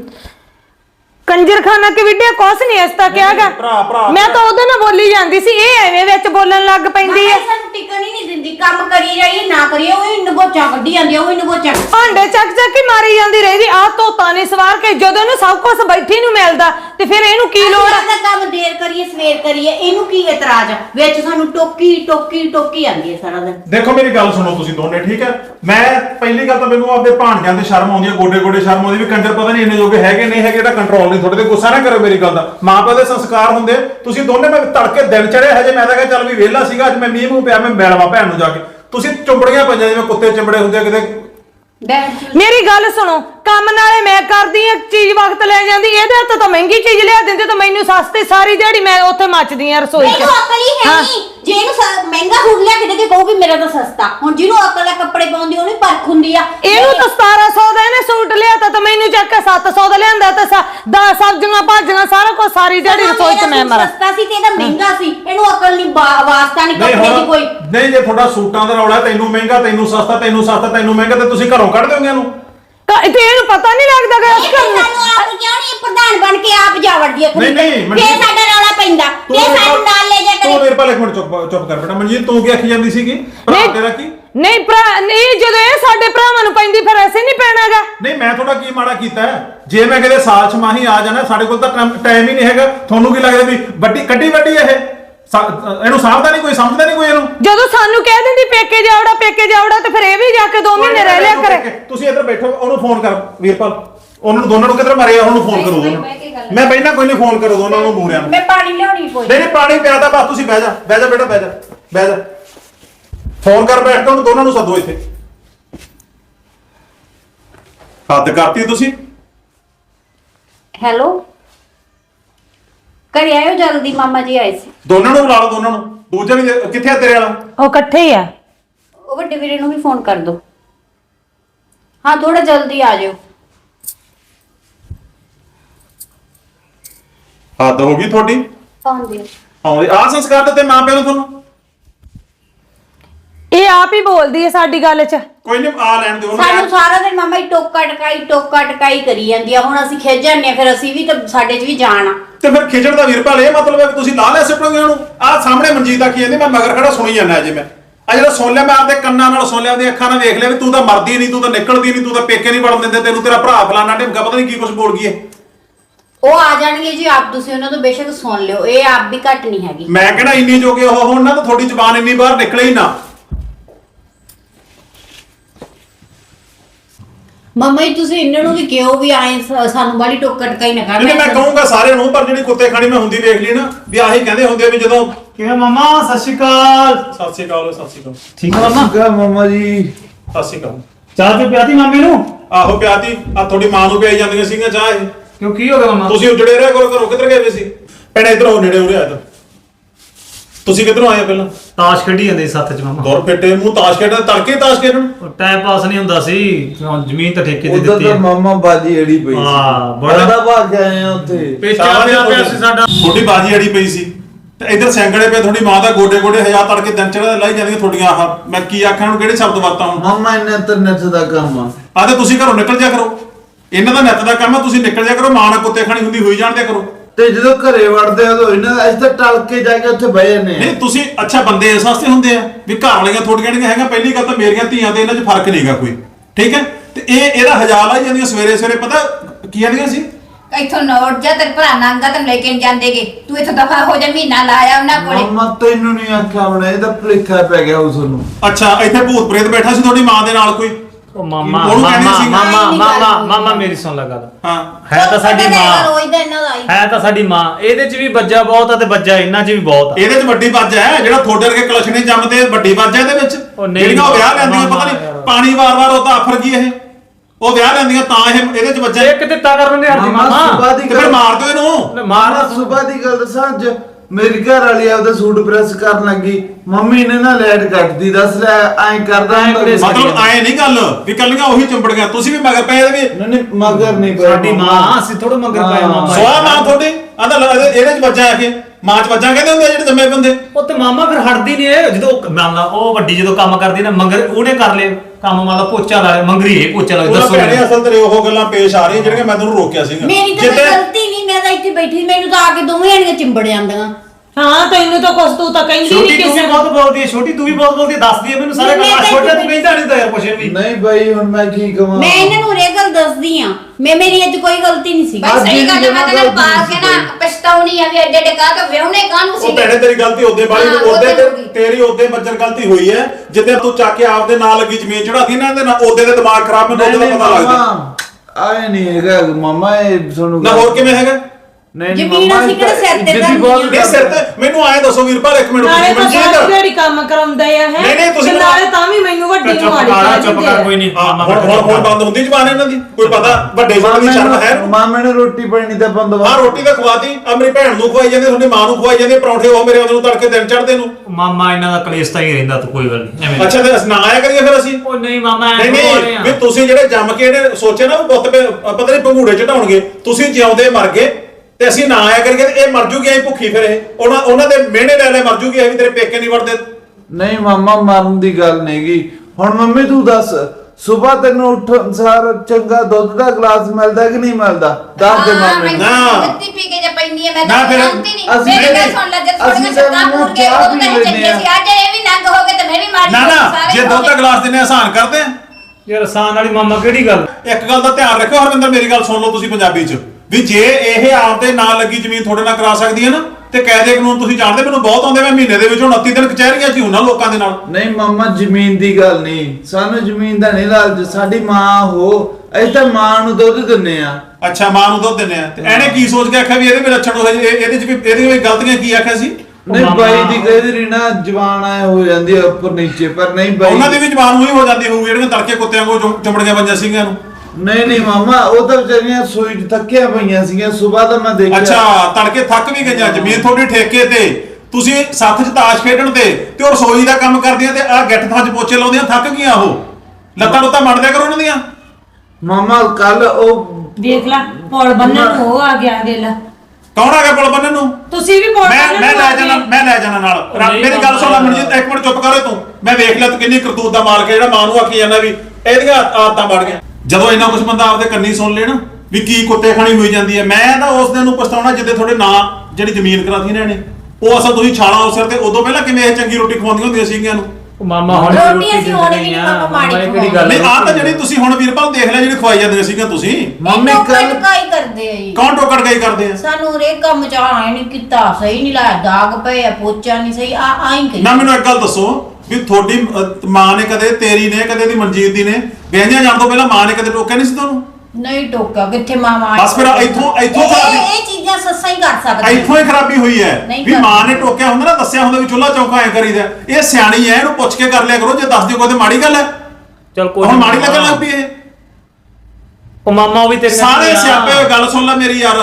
ਕੰਜਰਖਾਨਾ ਕਿ ਵੀਡੀਓ ਕੁਛ ਨਹੀਂ ਇਸ ਤਾਂ ਕਿਹਾਗਾ ਭਰਾ ਭਰਾ ਮੈਂ ਤਾਂ ਉਹਦੇ ਨਾਲ ਬੋਲੀ ਜਾਂਦੀ ਸੀ ਇਹ ਐਵੇਂ ਵਿੱਚ ਬੋਲਣ ਲੱਗ ਪੈਂਦੀ ਹੈ ਸਾਨੂੰ ਟਿਕਣ ਹੀ ਨਹੀਂ ਦਿੰਦੀ ਕੰਮ ਕਰੀ ਜਾਈਏ ਨਾ ਕਰੀਏ ਉਹ ਹੀ ਨਗੋਚਾ ਕੱਢੀ ਜਾਂਦੀ ਆ, ਉਹ ਹੀ ਨਗੋਚਾ ਭਾਂਡੇ ਚੱਕ ਚੱਕ ਕੇ ਮਾਰੀ ਜਾਂਦੀ ਰਹਿੰਦੀ ਆ ਧੋਤਾ ਨਹੀਂ ਸਵਾਰ ਕੇ ਜਦੋਂ ਇਹਨੂੰ ਸਭ ਕੁਝ ਬੈਠੀ ਨੂੰ ਮਿਲਦਾ ਤੇ ਫਿਰ ਇਹਨੂੰ ਕੀ ਲੋੜ ਆ? ਦਾ ਕੰਮ ਦੇਰ ਕਰੀਏ ਸਵੇਰ ਕਰੀਏ ਇਹਨੂੰ ਕੀ ਇਤਰਾਜ਼ ਆ? ਵਿੱਚ ਸਾਨੂੰ ਟੋਕੀ ਟੋਕੀ ਟੋਕੀ ਆਂਦੀ ਹੈ ਸਾਰਾ ਦਿਨ। ਦੇਖੋ ਮੇਰੀ ਗੱਲ ਸੁਣੋ ਤੁਸੀਂ ਦੋਨੇ ਠੀਕ ਹੈ? ਮੈਂ ਪਹਿਲੀ ਗੱਲ ਤਾਂ ਮੈਨੂੰ ਆਪਦੇ ਭਾਣਜਾਂ ਤੇ ਸ਼ਰਮ ਆਉਂਦੀ ਹੈ ਗੋਡੇ ਗੋਡੇ ਸ਼ਰਮ ਆਉਂਦੀ ਵੀ ਕੰਜਰ ਪਤਾ ਨਹੀਂ ਇੰਨੇ ਜੋਗੇ ਹੈਗੇ ਨਹੀਂ ਹੈਗੇ ਇਹਦਾ ਕੰਟਰੋਲ ਨਹੀਂ ਤੁਹਾਡੇ ਤੇ ਗੁੱਸਾ ਨਾ ਕਰੋ ਮੇਰੀ ਗੱਲ ਦਾ। ਮਾਂ ਪਿਓ ਦੇ ਸੰਸਕਾਰ ਹੁੰਦੇ ਤੁਸੀਂ ਦੋਨੇ ਮੈਂ ਤੜਕੇ ਦਿਨ ਚੜੇ ਹਜੇ ਮੈਂ ਤਾਂ ਕਿਹਾ ਚੱਲ ਵੀ ਵਿਹਲਾ ਸੀਗਾ, ਅੱਜ ਮੈਂ ਮੀਂਹ ਮੂੰਹ ਪਿਆ, ਮੈਂ ਮਿਲਵਾ ਭੈਣ ਨੂੰ ਜਾ ਕੇ। ਤੁਸੀਂ ਚੁੰਬੜੀਆਂ ਪਈਆਂ ਜਿਵੇਂ ਕੁੱਤੇ ਚਿੰਬੜੇ ਹੁੰਦੇ ਆ ਕਿਤੇ। ਮੇਰੀ ਗੱਲ ਸੁਣੋ ਕੰਮ ਨਾਲੇ ਮੈਂ ਕਰਦੀ ਆ ਚੀਜ਼ ਵਕਤ ਲੈ ਜਾਂਦੀ ਇਹਦੇ ਹੱਥ ਤਾਂ ਮਹਿੰਗੀ ਚੀਜ਼ ਲਿਆ ਦਿੰਦੇ ਤਾਂ ਮੈਨੂੰ ਸਸਤੀ ਸਾਰੀ ਦਿਹਾੜੀ ਮੈਂ ਉੱਥੇ ਮੱਚਦੀ ਆ ਰਸੋਈ 'ਚ। ਮੈਨੂੰ ਅਕਲ ਹੀ ਹੈ ਹਾਂ। ਨਹੀਂ। ਜੇ ਇਹਨੂੰ ਸ- ਮਹਿੰਗਾ ਹੋ ਲਿਆ ਕੇ ਦੇ ਕੇ ਕਹੂਗੀ ਮੇਰਾ ਤਾਂ ਸਸਤਾ। ਹੁਣ ਜਿਹਨੂੰ ਅਕਲ ਹੈ ਕੱਪੜੇ ਪਾਉਂਦੀ ਉਹਨੂੰ ਪਰਖ ਹੁੰਦੀ ਆ। ਇਹਨੂੰ ਤਾਂ 1700 ਦਾ ਇਹਨੇ ਸੂਟ ਲਿਆ ਤਾਂ ਮੈਨੂੰ ਚੱਕ ਕੇ 700 ਦਾ ਲਿਆਂਦਾ ਤੇ ਸ- ਦਸ ਸਬਜ਼ੀਆਂ ਭਾਜੀਆਂ ਸਾਰਾ ਕੁਝ ਸਾਰੀ ਦਿਹਾੜੀ ਰਸੋਈ ਚ ਮੈਂ ਮੇਰਾ। ਸੂਟ ਸਸਤਾ ਸੀ ਤੇ ਇਹਦਾ ਮਹਿੰਗਾ ਸੀ। ਇਹਨੂੰ ਅਕਲ ਨਹੀਂ ਬਾ- ਵਾਸਤਾ ਨਹੀਂ ਨਹੀਂ ਕੱਪੜੇ ਦੀ ਹੁਣ ਕੋਈ। ਨਹੀਂ ਜੇ ਤੁਹਾਡਾ ਸੂਟਾਂ ਦਾ ਰੌਲਾ ਤੈਨੂੰ ਮਹਿੰਗਾ ਤੈਨੂੰ ਸਸਤਾ ਤੈਨੂੰ ਸਸਤਾ ਤੈਨੂੰ ਮਹਿੰਗਾ ਤੇ ਤੁਸੀਂ ਘਰੋਂ ਕੱਢ ਦਿਓਗੇ ਇਹਨੂੰ? ਤਾਂ ਤੇ ਇਹਨੂੰ ਪਤਾ ਨਹੀਂ ਲੱਗਦਾ ਕਿ ਘਰ ਨੂੰ ਸਾਨੂੰ ਆਪ ਕਿਉਂ ਨਹੀਂ? ਪ੍ਰਧਾਨ ਬਣ ਕੇ ਆਪ ਜਾ ਵੜਦੀ ਹੈ ਕੁੜੀ ਨਹੀਂ, ਨਹੀਂ, ਮਨਜੀਤ- ਸਾਡਾ ਰੌਲਾ ਪੈਂਦਾ ਤੂੰ ਸਾਨੂੰ ਨਾਲ ਲੈ ਜਾ ਤੂੰ ਕਰੇ। ਮੇਰੇ ਇੱਕ ਮਿੰਟ ਚੁੱਪ ਚੁੱਪ ਕਰ ਬੇਟਾ। ਮਨਜੀਤ ਤੂੰ ਕੀ ਆਖੀ ਜਾਂਦੀ ਸੀਗੀ? ਭਰਾ ਨਹੀਂ। ਤੇਰਾ ਕੀ? ਨਹੀਂ ਭਰਾ ਨਹੀਂ ਜਦੋਂ ਇਹ ਸਾਡੇ ਭਰਾਵਾਂ ਨੂੰ ਪੈਂਦੀ ਫਿਰ ਐਸੇ ਨਹੀਂ ਪੈਣਾਗਾ ਨਹੀਂ ਮੈਂ ਤੁਹਾਡਾ ਕੀ ਮਾੜਾ ਕੀਤਾ ਹੈ? ਜੇ ਮੈਂ ਕਿਤੇ ਸਾਲ ਚ ਮਾਹੀ ਆ ਜਾਣਾ ਸਾਡੇ ਕੋਲ ਤਾਂ ਟਾਈਮ ਹੀ ਨਹੀਂ ਹੈਗਾ। ਤੁਹਾਨੂੰ ਕੀ ਲੱਗਦਾ ਵੀ ਵੱਡੀ ਕੱਡੀ ਵੱਡੀ ਇਹ? ਸਾ- ਇਹਨੂੰ ਸਾਂਭਦਾ ਨਹੀਂ ਕੋਈ ਸਮਝਦਾ ਨਹੀਂ ਕੋਈ ਇਹਨੂੰ? ਜਦੋਂ ਸਾਨੂੰ ਕਹਿ ਦਿੰਦੀ ਪੇਕੇ ਜਾਵੜਾ ਪੇਕੇ ਜਾਵੜਾ ਤੇ ਫਿਰ ਇਹ ਵੀ ਜਾ ਕੇ 2 ਮਹੀਨੇ ਰਹਿ ਲਿਆ ਕਰੇ। ਤੁਸੀਂ ਇੱਧਰ ਬੈਠੋ ਉਹਨੂੰ ਫੋਨ ਕਰ ਵੀਰਪਾਲ। ਉਹਨਾਂ ਨੂੰ ਦੋਨਾਂ ਨੂੰ ਕਿੱਧਰ ਮਾਰਿਆ ਉਹਨੂੰ ਫੋਨ ਕਰੋ ਦੋਨਾਂ ਨੂੰ। ਮੈਂ ਬੈਠਾ ਕੋਈ ਨਹੀਂ ਫੋਨ ਕਰੋ ਦੋਨਾਂ ਨੂੰ ਮੂਰਿਆਂ ਨੂੰ। ਮੈਂ ਪਾਣੀ ਲਿਆਉਣੀ ਕੋਈ। ਨਹੀਂ ਨਹੀਂ ਪਾਣੀ ਪਿਆ ਤਾਂ ਬਸ ਤੁਸੀਂ ਬਹਿ ਜਾ ਬਹਿ ਜਾ ਬੇਟਾ ਬਹਿ ਜਾ ਬਹਿ ਜਾ। ਫੋਨ ਕਰ ਬੈਠ ਕੇ ਉਹਨੂੰ ਦੋਨਾਂ ਨੂੰ ਸੱਦੋ ਇੱਥੇ। ਹੱਦ ਕਰਤੀ ਤੁਸੀਂ। ਹੈਲੋ? ਘਰੇ ਆਇਓ ਜਲਦੀ ਮਾਮਾ ਜੀ ਆਏ ਸੀ। ਦੋਨਾਂ ਨੂੰ ਬੁਲਾ ਲਓ ਦੋਨਾਂ ਨੂੰ। ਦੂਜਾ ਵੀ ਦੇ- ਕਿੱਥੇ ਆ ਤੇਰੇ ਵਾਲਾ? ਉਹ ਇਕੱਠੇ ਹੀ ਆ। ਉਹ ਵੱਡੇ ਵੀਰੇ ਨੂੰ ਵੀ ਫੋਨ ਕਰ ਦੋ। ਹਾਂ ਥੋੜਾ ਜਲਦੀ ਆ ਜਾਓ। ਹੱਦ ਹੋ ਗਈ ਤੁਹਾਡੀ? ਆਉਂਦੀ ਆਉਂਦੇ ਆ ਸੰਸਕਾਰ ਦਿੱਤੇ ਮਾਂ ਪਿਓ ਨੇ ਤੁਹਾਨੂੰ? ਇਹ ਆਪ ਹੀ ਬੋਲਦੀ ਹੈ ਸਾਡੀ ਗੱਲ 'ਚ। ਕੋਈ ਨਹੀਂ ਆ ਲੈਣ ਦਿਓ ਸਾਨੂੰ ਸਾਰਾ ਦਿਨ ਮਾਮਾ ਹੀ ਟੋਕਾ ਟਕਾਈ ਟੋਕਾ ਟਕਾਈ ਕਰੀ ਜਾਂਦੀ ਆ। ਹੁਣ ਅਸੀਂ ਖਿੱਚ ਜਾਂਦੇ ਆ ਫਿਰ ਅਸੀਂ ਵੀ ਤਾਂ ਸਾਡੇ 'ਚ ਵੀ ਜਾਣ ਆ। ਤੇ ਫਿਰ ਖਿਚੜ ਦਾ ਵੀਰਪਾਲ ਇਹ ਮਤਲਬ ਹੈ ਕਿ ਤੁਸੀਂ ਲਾ ਲਿਆ ਸਿਪੜੋਗੇ ਉਹਨੂੰ ਆ ਸਾਹਮਣੇ ਮਨਜੀਤ ਆ ਕੀ ਕਹਿੰਦੀ ਮੈਂ ਮਗਰ ਖੜਾ ਸੁਣੀ ਜਾਂਦਾ ਅਜੇ ਮੈਂ। ਆ ਜਿਹੜਾ ਸੁਣ ਲਿਆ ਮੈਂ ਆਪਦੇ ਕੰਨਾਂ ਨਾਲ ਸੁਣ ਲਿਆ ਆਪਦੀ ਅੱਖਾਂ ਨਾਲ ਵੇਖ ਲਿਆ ਵੀ ਤੂੰ ਤਾਂ ਮਰਦੀ ਨਹੀਂ ਤੂੰ ਤਾਂ ਨਿਕਲਦੀ ਨਹੀਂ ਤੂੰ ਤਾਂ ਪੇਕੇ ਨਹੀਂ ਵੜਨ ਦਿੰਦੇ ਤੈਨੂੰ ਤੇਰਾ ਭਰਾ ਫਲਾਣਾ ਢਿਮਕਾ ਪਤਾ ਨਹੀਂ ਕੀ ਕੁਝ ਬੋਲ ਗਈ ਹੈ। ਉਹ ਆ ਜਾਣਗੇ ਜੀ ਆਪ ਤੁਸੀਂ ਉਹਨਾਂ ਤੋਂ ਬੇਸ਼ੱਕ ਸੁਣ ਲਿਓ ਇਹ ਆਪ ਵੀ ਘੱਟ ਨਹੀਂ ਹੈਗੀ। ਮੈਂ ਕਹਿੰਦਾ ਇੰਨੀ ਜੋਗੇ ਉਹ ਹੋਣ ਨਾ ਤਾਂ ਤੁਹਾਡੀ ਜ਼ਬਾਨ ਇੰਨੀ ਬਾਹਰ ਨਿਕਲੇ ਹੀ ਨਾ। ਮੰਮਾ ਜੀ ਤੁਸੀਂ ਇਹਨਾਂ ਨੂੰ ਵੀ ਕਿਉਂ ਵੀ ਆਏ ਸਾਨੂੰ ਬਾਲੀ ਟੋਕਾ ਟਕਾਈ ਨਾ ਨਹੀਂ ਮੈਂ ਕਹੂੰਗਾ ਸਾਰਿਆਂ ਨੂੰ ਪਰ ਜਿਹੜੀ ਕੁੱਤੇ ਖਾਣੀ ਮੈਂ ਹੁੰਦੀ ਵੇਖ ਲਈ ਨਾ ਵੀ ਆਹੀ ਕਹਿੰਦੇ ਹੁੰਦੇ ਆ ਵੀ ਜਦੋਂ ਕਿਵੇਂ ਮਾਮਾ ਸਤਿ ਸ਼੍ਰੀ ਅਕਾਲ। ਸਤਿ ਸ਼੍ਰੀ ਅਕਾਲ ਸਤਿ ਸ਼੍ਰੀ ਅਕਾਲ। ਠੀਕ ਹੈ ਮਾਮਾ? ਕਾ ਮਮਾ ਜੀ। ਸਤਿ ਸ਼੍ਰੀ ਅਕਾਲ। ਚਾਹ ਤੇ ਪਿਆਤੀ ਮਾਮੇ ਨੂੰ? ਆਹੋ ਪਿਆਤੀ। ਆ ਤੁਹਾਡੀ ਮਾਂ ਨੂੰ ਪਿਆਈ ਜਾਂਦੀਆਂ ਸੀਗੀਆਂ ਚਾਹ ਇਹ। ਕਿਉਂ ਕੀ ਹੋ ਗਿਆ ਮਾਮਾ? ਤੁਸੀਂ ਉਜੜੇ ਰਹੇ ਕਰੋ ਘਰੋਂ ਕਿੱਧਰ ਗਏ ਵੇ ਸੀ? ਭੈਣੇ ਇਧਰ ਆਓ ਨੇੜੇ ਉਰੇ ਆ ਇੱਧਰ। ਤੁਸੀਂ ਕਿੱਧਰੋਂ ਆਏ ਪਹਿਲਾਂ? ਤਾਸ਼ ਖੇਡੀ ਜਾਂਦੇ ਸੀ ਸੱਥ ਚ ਮਾਮਾ। ਦੌਰ ਫਿੱਟੇ ਮੂੰਹ ਤਾਸ਼ ਖੇਡਣ ਤੜਕੇ ਤਾਸ਼ ਖੇਡਣ? ਉਹ ਟਾਈਮ ਪਾਸ ਨਹੀਂ ਹੁੰਦਾ ਸੀ। ਹੁਣ ਜ਼ਮੀਨ ਤਾਂ ਠੇਕੇ ਤੇ ਉਧਰ ਦਿੱਤੀ ਤਾਂ ਹੈ ਮਾਮਾ ਬਾਜੀ ਅੜੀ ਪਈ ਸੀ। ਹਾਂ, ਬੜਾ- ਬੜਾ ਭਾਗ ਆਏ ਆ ਉੱਥੇ। ਪੇਚਾ ਸ਼ਾਬਾਸ਼ ਪਿਆ। ਸੀ ਸਾਡਾ। ਤੁਹਾਡੀ ਬਾਜੀ ਅੜੀ ਪਈ ਸੀ। ਤੇ ਇਧਰ ਸੈਂਗੜੇ ਪਏ ਤੁਹਾਡੀ ਮਾਂ ਦਾ ਗੋਡੇ ਗੋਡੇ ਹਜ਼ਾਰ ਤੜਕੇ ਦਿਨ ਚੜਾ ਲਾਈ ਜਾਂਦੀਆਂ ਤੁਹਾਡੀਆਂ ਆਹ। ਮੈਂ ਕੀ ਆਖਾਂ ਨੂੰ ਕਿਹੜੇ ਸ਼ਬਦ ਵਰਤਾਂ ਹੁਣ? ਮਾਮਾ ਇਹਨੇ ਤਾਂ ਨੱਚ ਦਾ ਕੰਮ ਆ। ਆ ਤੇ ਤੁਸੀਂ ਘਰੋਂ ਨਿਕਲ ਜਾ ਕਰੋ। ਇਹਨਾਂ ਦਾ ਨਿੱਤ ਦਾ ਕੰਮ ਆ ਤੁਸੀਂ ਨਿਕਲ ਜਾ ਕਰੋ ਮਾਂ ਨਾਲ ਕੁੱਤੇ ਖਾਣੀ ਹੁੰਦੀ ਹੋਈ ਜਾਣ ਦਿਆ ਕਰੋ। ਤੇ ਜਦੋਂ ਘਰੇ ਵੜਦੇ ਆ ਉਦੋਂ ਇਹਨਾਂ ਦਾ ਅਸੀਂ ਤਾਂ ਟਲ ਕੇ ਜਾ ਕੇ ਉੱਥੇ ਬਹਿ ਜਾਂਦੇ ਨਹੀਂ ਆ ਤੁਸੀਂ ਅੱਛਾ ਬੰਦੇ ਇਸ ਵਾਸਤੇ ਹੁੰਦੇ ਆ ਵੀ ਘਰ ਵਾਲੀਆਂ ਥੋੜੀਆਂ ਨਹੀਂ ਹੈਗਾ ਪਹਿਲੀ ਗੱਲ ਤਾਂ ਮੇਰੀਆਂ ਧੀਆਂ ਤੇ ਇਹਨਾਂ 'ਚ ਫ਼ਰਕ ਨਹੀਂਗਾ ਕੋਈ। ਠੀਕ ਹੈ? ਤੇ ਇਹ ਇਹਦਾ ਹਜ਼ਾਰ ਆਈ ਜਾਂਦੀਆਂ ਸਵੇਰੇ ਸਵੇਰੇ ਪਤਾ ਕੀ ਆਂਦੀਆਂ ਸੀ? ਇੱਥੋਂ ਨੋਟ ਜਾਂ ਤੇਰੇ ਭਰਾ ਨਾਂਗਾ ਤੈਨੂੰ ਲੈ ਕੇ ਨੀ ਜਾਂਦੇਗੇ ਤੂੰ ਇੱਥੋਂ ਦਫਾ ਹੋ ਜਾ ਮਹੀਨਾ ਲਾਇਆ ਉਹਨਾਂ ਕੋਲੇ। ਮਾਮਾ ਤੈਨੂੰ ਨਹੀਂ ਆਖਿਆ ਬਣਾ ਇਹਦਾ ਭੁਲੇਖਾ ਪੈ ਗਿਆ ਉਸ ਨੂੰ। ਅੱਛਾ ਇੱਥੇ ਭੂਤ ਪ੍ਰੇਤ ਬੈਠਾ ਸੀ ਤੁਹਾਡੀ ਮਾਂ ਦੇ ਨਾਲ ਕੋਈ? ਉਹ ਮਾਮਾ ਉਹਨੂੰ ਕਹਿੰਦੇ ਮਾਮਾ ਸੀ- ਮਾਮਾ ਨਹੀਂ ਗੱਲ ਮਾਮਾ ਹੋਈ। ਮਾਮਾ ਮੇਰੀ ਸੁਣ ਲੈ ਗੱਲ। ਹਾਂ। ਹੈ ਤਾਂ ਸਾਡੀ ਮਾਂ। ਰੋਜ਼ ਦਾ ਇਹਨਾਂ ਦਾ ਹੀ। ਹੈ ਤਾਂ ਸਾਡੀ ਮਾਂ। ਇਹਦੇ ਚ ਵੀ ਬੱਜਾ ਬਹੁਤ ਆ ਤੇ ਬੱਜਾ ਇਹਨਾਂ ਚ ਵੀ ਬਹੁਤ ਆ। ਇਹਦੇ 'ਚ ਵੱਡੀ ਵੱਜ ਹੈ ਜਿਹੜਾ ਥੋੜੇ ਵਰਗੇ ਕਲਸ਼ਣੇ ਜੰਮਦੇ ਵੱਡੀ ਵੱਜ ਹੈ ਇਹਦੇ ਵਿੱਚ। ਉਹ ਨਹੀਂ ਜਿਹੜੀਆਂ ਉਹ ਵਿਆਹ ਲੈਂਦੀਆਂ ਪਤਾ ਮਾਮਾ ਨਹੀਂ। ਪਾਣੀ ਵਾਰ-ਵਾਰ ਉਹ ਤਾਂ ਆਫਰ ਗਈ ਇਹ? ਉਹ ਵਿਆਹ ਲੈਂਦੀਆਂ ਤਾਂ ਇਹ ਇਹਦੇ 'ਚ ਵੱਜਿਆ ਇੱਕ ਦਿੱਤਾ ਕਰਨ ਦੇ ਹਰਦੀ ਮਾਮਾ ਮਾਮਾ। ਸੁਬਾਹ ਦੀ ਤੇ ਫਿਰ ਗੱਲ ਮਾਰ ਦਿਓ ਇਹਨੂੰ। ਮਾਰ ਮਾਮਾ ਸੁਬਾਹ ਦੀ ਗੱਲ ਦੱਸਾਂ ਅੱਜ। ਮੇਰੀ ਘਰ ਵਾਲੀ ਆਪਦਾ ਸੂਟ ਪ੍ਰੈਸ ਕਰਨ ਲੱਗੀ। ਮੰਮੀ ਨੇ ਨਾ ਲਾਈਟ ਕੱਟਦੀ ਦੱਸ ਲੈ ਐਂ ਕਰਦਾ ਐਂ ਹੁੰਦਾ ਮਤਲਬ ਆਏ ਨਹੀਂ ਗੱਲ ਵੀ ਕੱਲੀਆਂ ਉਹੀ ਚੰਬੜ ਗਿਆ ਤੁਸੀਂ ਵੀ ਮਗਰ ਪਏ ਵੀ। ਨਹੀਂ ਨਹੀਂ ਮਗਰ ਨਹੀਂ ਪਿਆ ਸਾਡੀ ਮਾਂ ਅਸੀਂ ਥੋੜਾ ਮੰਗਰ ਹਾਂ। ਮਾਮਾ। ਸੋਆ ਮਾਂ ਤੁਹਾਡੀ ਆਂਦਾ ਇਹਦੇ 'ਚ ਵੱਜਾ ਆ ਕੇ ਮਾਂ 'ਚ ਵੱਜਾ ਕਹਿੰਦੇ ਹੁੰਦੇ ਆ ਜਿਹੜੇ ਜੰਮੇ ਬੰਦੇ? ਉਹ ਤੇ ਮਾਮਾ ਫਿਰ ਹਟਦੀ ਨਹੀਂ ਇਹ। ਜਦੋਂ ਉਹ- ਮਾਮਾ ਉਹ ਵੱਡੀ ਜਦੋਂ ਕੰਮ ਕਰਦੀ ਨਾ ਮੰਗਰ ਉਹਨੇ ਕਰ ਲਏ। ਕੰਮ ਮਾਲਾ ਪੋਚਾ ਲਾ ਲਿਆ, ਮੰਗਰੀ ਇਹ ਪੋਚਾ ਲਾ ਉਹਨਾਂ ਦੱਸੋ ਭੈਣੇ ਅਸਲ ਤੇਰੇ ਉਹ ਗੱਲਾਂ ਪੇਸ਼ ਆ ਰਹੀਆਂ ਜਿਹੜੀਆਂ ਮੈਂ ਤੁਹਾਨੂੰ ਰੋਕਿਆ ਸੀਗਾ। ਮੇਰੀ ਤਾਂ ਕੋਈ ਗਲਤੀ ਨਹੀਂ ਮੈਂ ਤਾਂ ਇੱਥੇ ਬੈਠੀ ਮੈਨੂੰ ਤਾਂ ਆ ਕੇ ਦੋਵੇਂ ਜਣੀਆਂ ਚਿੰਬੜ ਜਾਂਦੀਆਂ। ਹਾਂ ਤੈਨੂੰ ਤਾਂ ਕੁਛ ਤੂੰ ਤਾਂ ਕਹਿੰਦੀ ਛੋਟੀ ਨਹੀਂ ਤੂੰ ਵੀ ਕਿਸੇ ਬਹੁਤ ਬੋਲਦੀ ਹੈ ਛੋਟੀ ਤੂੰ ਵੀ ਬਹੁਤ ਬੋਲਦੀ ਹੈ ਦੱਸਦੀ ਹੈ ਮੈਨੂੰ ਸਾਰੇ ਨਹੀਂ, ਕੰਮ ਮੈਂ ਛੋਟਾ ਤਾਂ ਕਹਿੰਦਾ ਨਹੀਂ ਤਾਂ ਯਾਰ ਪੁੱਛੇ ਵੀ। ਨਹੀਂ ਬਾਈ ਹੁਣ ਮੈਂ ਕੀ ਕਵਾਂ? ਮੈਂ ਇਹਨਾਂ ਨੂੰ ਇਹ ਗੱਲ ਦੱਸਦੀ ਆ ਮੈਂ ਮੇਰੀ ਅੱਜ ਕੋਈ ਗਲਤੀ ਨਹੀਂ ਸੀ ਅੱਜ ਸਹੀ ਗੱਲ ਹੈ, ਮੈਂ ਤੈਨੂੰ ਪਾ ਕੇ ਨਾ ਪਛਤਾਉਣੀ ਆ ਵੀ ਐਡੇ ਐਡੇ ਕਾ ਤਾਂ ਵਿਆਹਣੇ ਕਾਹਨੂੰ ਸੀ ਉਹ ਭੈਣੇ ਤੇਰੀ ਗਲਤੀ ਉਹਦੇ ਬਾਈ ਹਾਂ, ਉਹਦੇ ਉਹਦੇ ਤੇ-। ਤੇਰੀ ਉਹਦੇ ਮੱਜਰ ਗਲਤੀ ਹੋਈ ਹੈ। ਜਿੱਦੇ ਤੂੰ ਚੱਕ ਕੇ ਆਪਦੇ ਨਾਲ ਲੱਗੀ ਜ਼ਮੀਨ ਚੜਾਦੀ ਨਾ ਇਹਦੇ ਨਾਲ ਉਹਦੇ ਦੇ ਦਿਮਾਗ ਖਰਾਬ ਮੈਨੂੰ ਉਹਦੇ ਦਾ ਪਤਾ ਲੱਗਦਾ। ਆਏ ਨਹੀਂ ਹੈਗਾ। ਮਾਮਾ ਇਹ ਤੁਹਾਨੂੰ ਨਾ ਹੋਰ ਕਿਵੇਂ ਹੈਗਾ? ਨਹੀਂ ਨਹੀਂ ਜ਼ਮੀਨ ਮਾਮਾ ਅਸੀਂ ਕਿਹੜਾ ਸਿਰ ਤੇ ਇੱਜ਼ਤ ਦੀ ਬਹੁਤ ਧਰਨੀ ਇਹ ਸਿਰ ਤੇ ਮੈਨੂੰ ਆਏ ਦੱਸੋ ਵੀਰਪਾਲ ਇੱਕ ਮਿੰਟ ਨਾਲੇ ਤਾਂ ਮਨਜੀਤ, ਸਾਰੀ ਦਿਹਾੜੀ ਕੰਮ ਕਰਾਉਂਦੇ ਆ ਹੈ? ਨਹੀਂ, ਨਹੀਂ, ਤੁਸੀਂ ਤੇ ਨਾਲੇ ਤਾਂ ਵੀ ਮੈਨੂੰ ਵੱਡੇ ਬੰਦੇ ਨੂੰ ਚੁੱਪ ਮਾੜੀ ਕਰ ਕਹਿ ਚੁੱਪ ਦਿੰਦੇ ਕਰ ਆ। ਕੋਈ ਨਹੀਂ। ਹਾਂ, ਹੁਣ ਹੁਣ ਹੁਣ ਬੰਦ ਹੁੰਦੀ ਜ਼ਬਾਨ ਇਹਨਾਂ ਦੀ? ਕੋਈ ਪਤਾ? ਵੱਡੇ ਸੋਹਣੇ ਦੀ ਸ਼ਰਮ ਹੈ? ਮਾਮੇ ਮਾਮੇ ਨੂੰ ਰੋਟੀ ਪਾਣੀ ਦਾ ਹਾਂ ਬੰਦੋਬਸਤ ਰੋਟੀ ਤਾਂ ਖਵਾਤੀ। ਆ ਮੇਰੀ ਭੈਣ ਨੂੰ ਖਵਾਈ ਜਾਂਦੇ ਤੁਹਾਡੀ ਮਾਂ ਨੂੰ ਖਵਾਈ ਜਾਂਦੇ ਪਰੌਂਠੇ ਉਹ ਮੇਰੇ ਉਹਨੂੰ ਤੜਕੇ ਦਿਨ ਚੜਦੇ ਨੂੰ। ਮਾਮਾ ਇਹਨਾਂ ਦਾ ਕਲੇਸ਼ ਤਾਂ ਹੀ ਰਹਿੰਦਾ ਤੂੰ ਕੋਈ ਗੱਲ ਨਹੀਂ ਐਵੇਂ ਅੱਛਾ ਤੇ ਅਸੀਂ ਨਾ ਆਇਆ ਕਰੀਏ ਫਿਰ ਅਸੀਂ? ਉਹ ਨਹੀਂ ਮਾਮਾ ਐਂ ਨਹੀਂ ਬੋਲ ਰਹੇ ਨਹੀਂ ਆ। ਵੀ ਤੁਸੀਂ ਜਿਹੜੇ ਜੰਮ ਕੇ ਇਹਨੇ ਸੋਚਿਆ ਨਾ ਵੀ ਪੁੱਤ ਪੇ- ਪਤਾ ਨਹੀਂ ਭੰਗੂੜੇ ਚੜਾਉਣਗੇ ਤੁਸੀਂ ਜਿਉਂਦੇ ਮਰ ਗਏ ਤੇ ਅਸੀਂ ਨਾ ਆਇਆ ਕਰੀਏ ਤੇ ਇਹ ਮਰ ਜੂਗੀ ਐ ਭੁੱਖੀ ਫਿਰ ਇਹ। ਉਹਨਾਂ ਉਹਨਾਂ ਦੇ ਮਿਹਣੇ ਲੈ ਲੈ ਮਰ ਜੂਗੀ ਇਹ ਵੀ ਤੇਰੇ ਪੇਕੇ ਨਹੀਂ ਵੜਦੇ। ਨਹੀਂ ਮਾਮਾ ਮਰਨ ਦੀ ਗੱਲ ਨਹੀਂਗੀ ਹੁਣ ਮੰਮੀ ਤੂੰ ਦੱਸ ਸਵੇਰ ਤੈਨੂੰ ਉੱਠਣ ਸਾਰ ਚੰਗਾ ਦੁੱਧ ਦਾ ਗਲਾਸ ਮਿਲਦਾ ਕਿ ਨਹੀਂ ਮਿਲਦਾ? ਦੱਸ ਦੇ ਮਾਮੇ ਨੂੰ। ਮਿੱਟੀ ਪੀ ਕੇ ਜੇ ਪੈਂਦੀ ਹੈ ਮੈਂ ਨਾ ਤਾਂ ਫਿਰ ਜਾਣਦੀ ਨਹੀਂ। ਅਸੀਂ ਮੇਰੀ ਗੱਲ ਸੁਣ ਲੈ ਜੇ ਅਸੀਂ ਤਾਂ ਚਾਹ ਤਾਂ ਚੰਗੇ ਸੀ ਅੱਜ ਇਹ ਵੀ ਨੰਗ ਹੋ ਗਏ ਤੇ ਮੈਂ ਵੀ ਮਾੜੀ ਨਾ ਨਾ। ਜੇ ਦੁੱਧ ਦਾ। ਗਲਾਸ ਦਿੰਨੇ ਆਸਾਨ ਕਰਦੇ ਆ। ਯਾਰ ਆਸਾਨ ਵਾਲੀ ਮਾਮਾ ਕਿਹੜੀ ਗੱਲ? ਇੱਕ ਗੱਲ ਦਾ ਧਿਆਨ ਰੱਖਿਓ ਹਰਵਿੰਦਰ ਮੇਰੀ ਗੱਲ ਸੁਣ ਲਓ ਤੁਸੀਂ ਪੰਜਾਬੀ ਚ। ਵੀ ਜੇ ਇਹ ਆਪਦੇ ਨਾਲ ਲੱਗੀ ਜ਼ਮੀਨ ਤੁਹਾਡੇ ਨਾਲ ਕਰਾ ਸਕਦੀ ਹੈ ਨਾ ਤੇ ਕਾਇਦੇ ਕਾਨੂੰਨ ਤੁਸੀਂ ਜਾਣਦੇ ਮੈਨੂੰ ਬਹੁਤ ਆਉਂਦੇ ਮੈਂ ਮਹੀਨੇ ਦੇ ਵਿੱਚ 29 ਦਿਨ ਕਚਹਿਰੀਆਂ 'ਚ ਹੀ ਹੁੰਨਾ ਲੋਕਾਂ ਦੇ ਨਾਲ। ਨਹੀਂ ਮਾਮਾ ਜ਼ਮੀਨ ਦੀ ਗੱਲ ਨਹੀਂ। ਸਾਨੂੰ ਜ਼ਮੀਨ ਦਾ ਨਹੀਂ ਲਾਲਚ ਸਾਡੀ ਮਾਂ ਹੋ ਅਸੀਂ ਤਾਂ ਮਾਂ ਨੂੰ ਦੁੱਧ ਦਿੰਨੇ ਆ। ਅੱਛਾ ਮਾਂ ਨੂੰ ਦੁੱਧ ਦਿੰਨੇ ਆ। ਤੇ ਇਹਨੇ ਕੀ ਸੋਚ ਕੇ ਆਖਿਆ ਵੀ ਇਹਦੇ ਵੀ ਲੱਛਣ ਹੋਏ ਇਹ- ਇਹਦੇ ਚ ਵੀ ਇਹਦੇ ਵਿੱਚ ਗਲਤੀਆਂ ਕੀ ਆਖਿਆ ਸੀ? ਨਹੀਂ ਬਾਈ ਦੀ ਕਹੀ ਦੀ ਨਾ ਜਵਾਨ ਆਏ ਹੋ ਜਾਂਦੀ ਆ ਉੱਪਰ ਨੀਚੇ ਪਰ ਨਹੀਂ ਬਾਈ। ਉਹਨਾਂ ਦੀ ਵੀ ਜ਼ਬਾਨ ਉਹੀ ਹੋ ਜਾਂਦੀ ਹੋਊਗੀ ਜਿਹੜੀਆਂ ਤੜਕੇ ਕੁੱਤਿਆਂ ਕੋ ਚਮੜੀਆਂ ਬੰਜਾਂ ਸੀਗੀਆਂ ਨੂੰ। ਨਹੀਂ ਨਹੀਂ ਮਾਮਾ ਉਹ ਤਾਂ ਵਿਚਾਰੀਆਂ ਸੂਈ 'ਚ ਥੱਕੀਆਂ ਪਈਆਂ ਸੀਗੀਆਂ ਸਵੇਰ ਤਾਂ ਮੈਂ ਦੇਖਿਆ। ਅੱਛਾ ਤੜਕੇ ਥੱਕ ਵੀ ਗਈਆਂ ਜ਼ਮੀਨ ਤੁਹਾਡੀ ਠੇਕੇ ਤੇ। ਤੁਸੀਂ ਸੱਥ 'ਚ ਤਾਸ਼ ਖੇਡਣ ਤੇ ਤੇ ਉਹ ਰਸੋਈ ਦਾ ਕੰਮ ਕਰਦੀਆਂ ਤੇ ਆ ਗਿੱਠ ਥਾਂ 'ਚ ਪੋਚੇ ਲਾਉਂਦੀਆਂ ਥੱਕ ਗਈਆਂ ਉਹ। ਲੱਤਾਂ ਲੁੱਤਾਂ ਮੜਦਿਆ ਕਰੋ ਉਹਨਾਂ ਦੀਆਂ। ਮਾਮਾ ਕੱਲ ਉਹ ਦੇਖ ਲੈ ਪੌਲ ਬੰਨਣ ਨੂੰ ਉਹ ਆ ਗਿਆ ਵੇਖ ਲੈ। ਕੌਣ ਆ ਗਿਆ ਪੁਲ ਬੰਨਣ ਨੂੰ? ਤੁਸੀਂ ਵੀ ਪੌਲ ਮੈਂ ਬੰਨਣ ਮੈਂ ਨੂੰ ਲੈ ਆ ਜਾਣਾ ਗਏ। ਮੈਂ ਲੈ ਜਾਣਾ ਨਾਲ। ਰਾ- ਮੇਰੀ ਗੱਲ ਸੁਣ ਲੈ। ਮਨਜੀਤ ਇੱਕ ਮਿੰਟ ਚੁੱਪ ਕਰੋ ਤੂੰ। ਮੈਂ ਵੇਖ ਲਿਆ ਤੂੰ ਕਿੰਨੀ ਕਰਤੂਤ ਦਾ ਮਾਲਕ ਹੈ ਜਿਹੜਾ ਮਾਂ ਨੂੰ ਆਖੀ ਜਾਂਦਾ ਵੀ ਇਹਦੀਆਂ ਆਦਤਾਂ ਬਣ ਗਈਆਂ। ਜਦੋਂ ਇੰਨਾ ਕੁਝ ਬੰਦਾ ਆਪਦੇ ਕੰਨੀ ਸੁਣ ਲੈ ਨਾ ਵੀ ਕੀ ਕੁੱਤੇ ਖਾਣੀ ਹੋਈ ਜਾਂਦੀ ਹੈ ਮੈਂ ਤਾਂ ਉਸ ਦਿਨ ਨੂੰ ਪਛਤਾਉਣਾ ਜਿੱਦੇ ਤੁਹਾਡੇ ਨਾਂ ਜਿਹੜੀ ਜ਼ਮੀਨ ਕਰਾਤੀ ਇਹਨਾਂ ਨੇ। ਉਹ ਅਸਲ ਤੁਸੀਂ ਛਾਲਾ ਉਸ ਸਿਰ ਤੇ ਉਦੋਂ ਪਹਿਲਾਂ ਕਿਵੇਂ ਇਹ ਚੰਗੀ ਰੋਟੀ ਖਵਾਉਂਦੀਆਂ ਹੁੰਦੀਆਂ ਸੀਗੀਆਂ ਨੂੰ? ਉਹ ਮਾਮਾ ਹੁਣ ਰੋਟੀ ਅਸੀਂ ਹੁਣ ਵੀ ਨਹੀਂ ਆ। ਮਾਮਾ ਮਾੜੀ ਕਿਹੜੀ ਗੱਲ ਨਹੀਂ? ਆਹ ਤਾਂ ਜਿਹੜੀ ਤੁਸੀਂ ਹੁਣ ਵੀਰਪਾਲ ਦੇਖ ਲਿਆ ਜਿਹੜੀ ਖਵਾਈ ਜਾਂਦੀਆਂ ਸੀਗੀਆਂ ਤੁਸੀਂ। ਮੰਮੀ ਕਟਕਾਈ ਕਰਦੇ ਆ ਜੀ। ਕੌਣ ਟੋਕੜ ਗਈ ਕਰਦੇ ਆ? ਸਾਨੂੰ ਰੇ ਕੰਮ ਚ ਆਏ ਨਹੀਂ ਕੀਤਾ ਸਹੀ ਨਹੀਂ ਲਾਇਆ ਦਾਗ ਪਏ ਆ ਪੋਚਾ ਨਹੀਂ ਸਹੀ ਆ ਆਈ ਕਰੀ ਨਾ ਮੈਨੂੰ ਇੱਕ ਗੱਲ ਦੱਸੋ ਵੀ ਤੁਹਾਡੀ ਮਾਂ ਨੇ ਕਦੇ ਤੇਰੀ ਨੇ ਕਦੇ ਦੀ ਮਨਜੀਤ ਦੀ ਨੇ ਵਿਆਹਾਂ ਜਾਣ ਤੋਂ ਪਹਿਲਾਂ ਮਾਂ ਨੇ ਕਦੇ ਟੋਕਿਆ ਨਹੀਂ ਸੀ ਤੁਹਾਨੂੰ? ਨਹੀਂ ਟੋਕਾ ਕਿੱਥੇ ਮਾਮਾ ਬਸ ਫਿਰ ਇੱਥੋਂ- ਇੱਥੋਂ ਇਹ- ਖਰਾਬੀ- ਇਹ ਚੀਜ਼ਾਂ ਸੱਸਾਂ ਹੀ ਕਰ ਸਕਦੀਆਂ। ਇੱਥੋਂ ਹੀ ਖਰਾਬੀ ਹੋਈ ਹੈ। ਨਹੀਂ ਵੀ। ਮਾਂ ਨੇ ਟੋਕਿਆ ਹੁੰਦਾ ਨਾ ਦੱਸਿਆ ਹੁੰਦਾ ਵੀ ਚੁੱਲਾ ਚੌਂਕਾ ਐ ਕਰੀਦਾ। ਇਹ ਸਿਆਣੀ ਐ ਇਹਨੂੰ ਪੁੱਛ ਕੇ ਕਰ ਲਿਆ ਕਰੋ ਜੇ ਦੱਸ ਦਿਓ ਕੋਈ ਤੇ ਮਾੜੀ ਗੱਲ ਹੈ। ਚੱਲ ਕੋਈ ਹੁਣ ਨੀ ਮਾੜੀ ਲੱਗਣ। ਲੱਗ ਪਈ ਇਹ। ਉਹ ਮਾਮਾ ਉਹ ਵੀ ਤੇਰੇ ਨਾਲ ਸਾਰੇ ਹੀ ਆ। ਸਿਆਪੇ ਗੱਲ ਸੁਣ ਲੈ ਮੇਰੀ ਯਾਰ।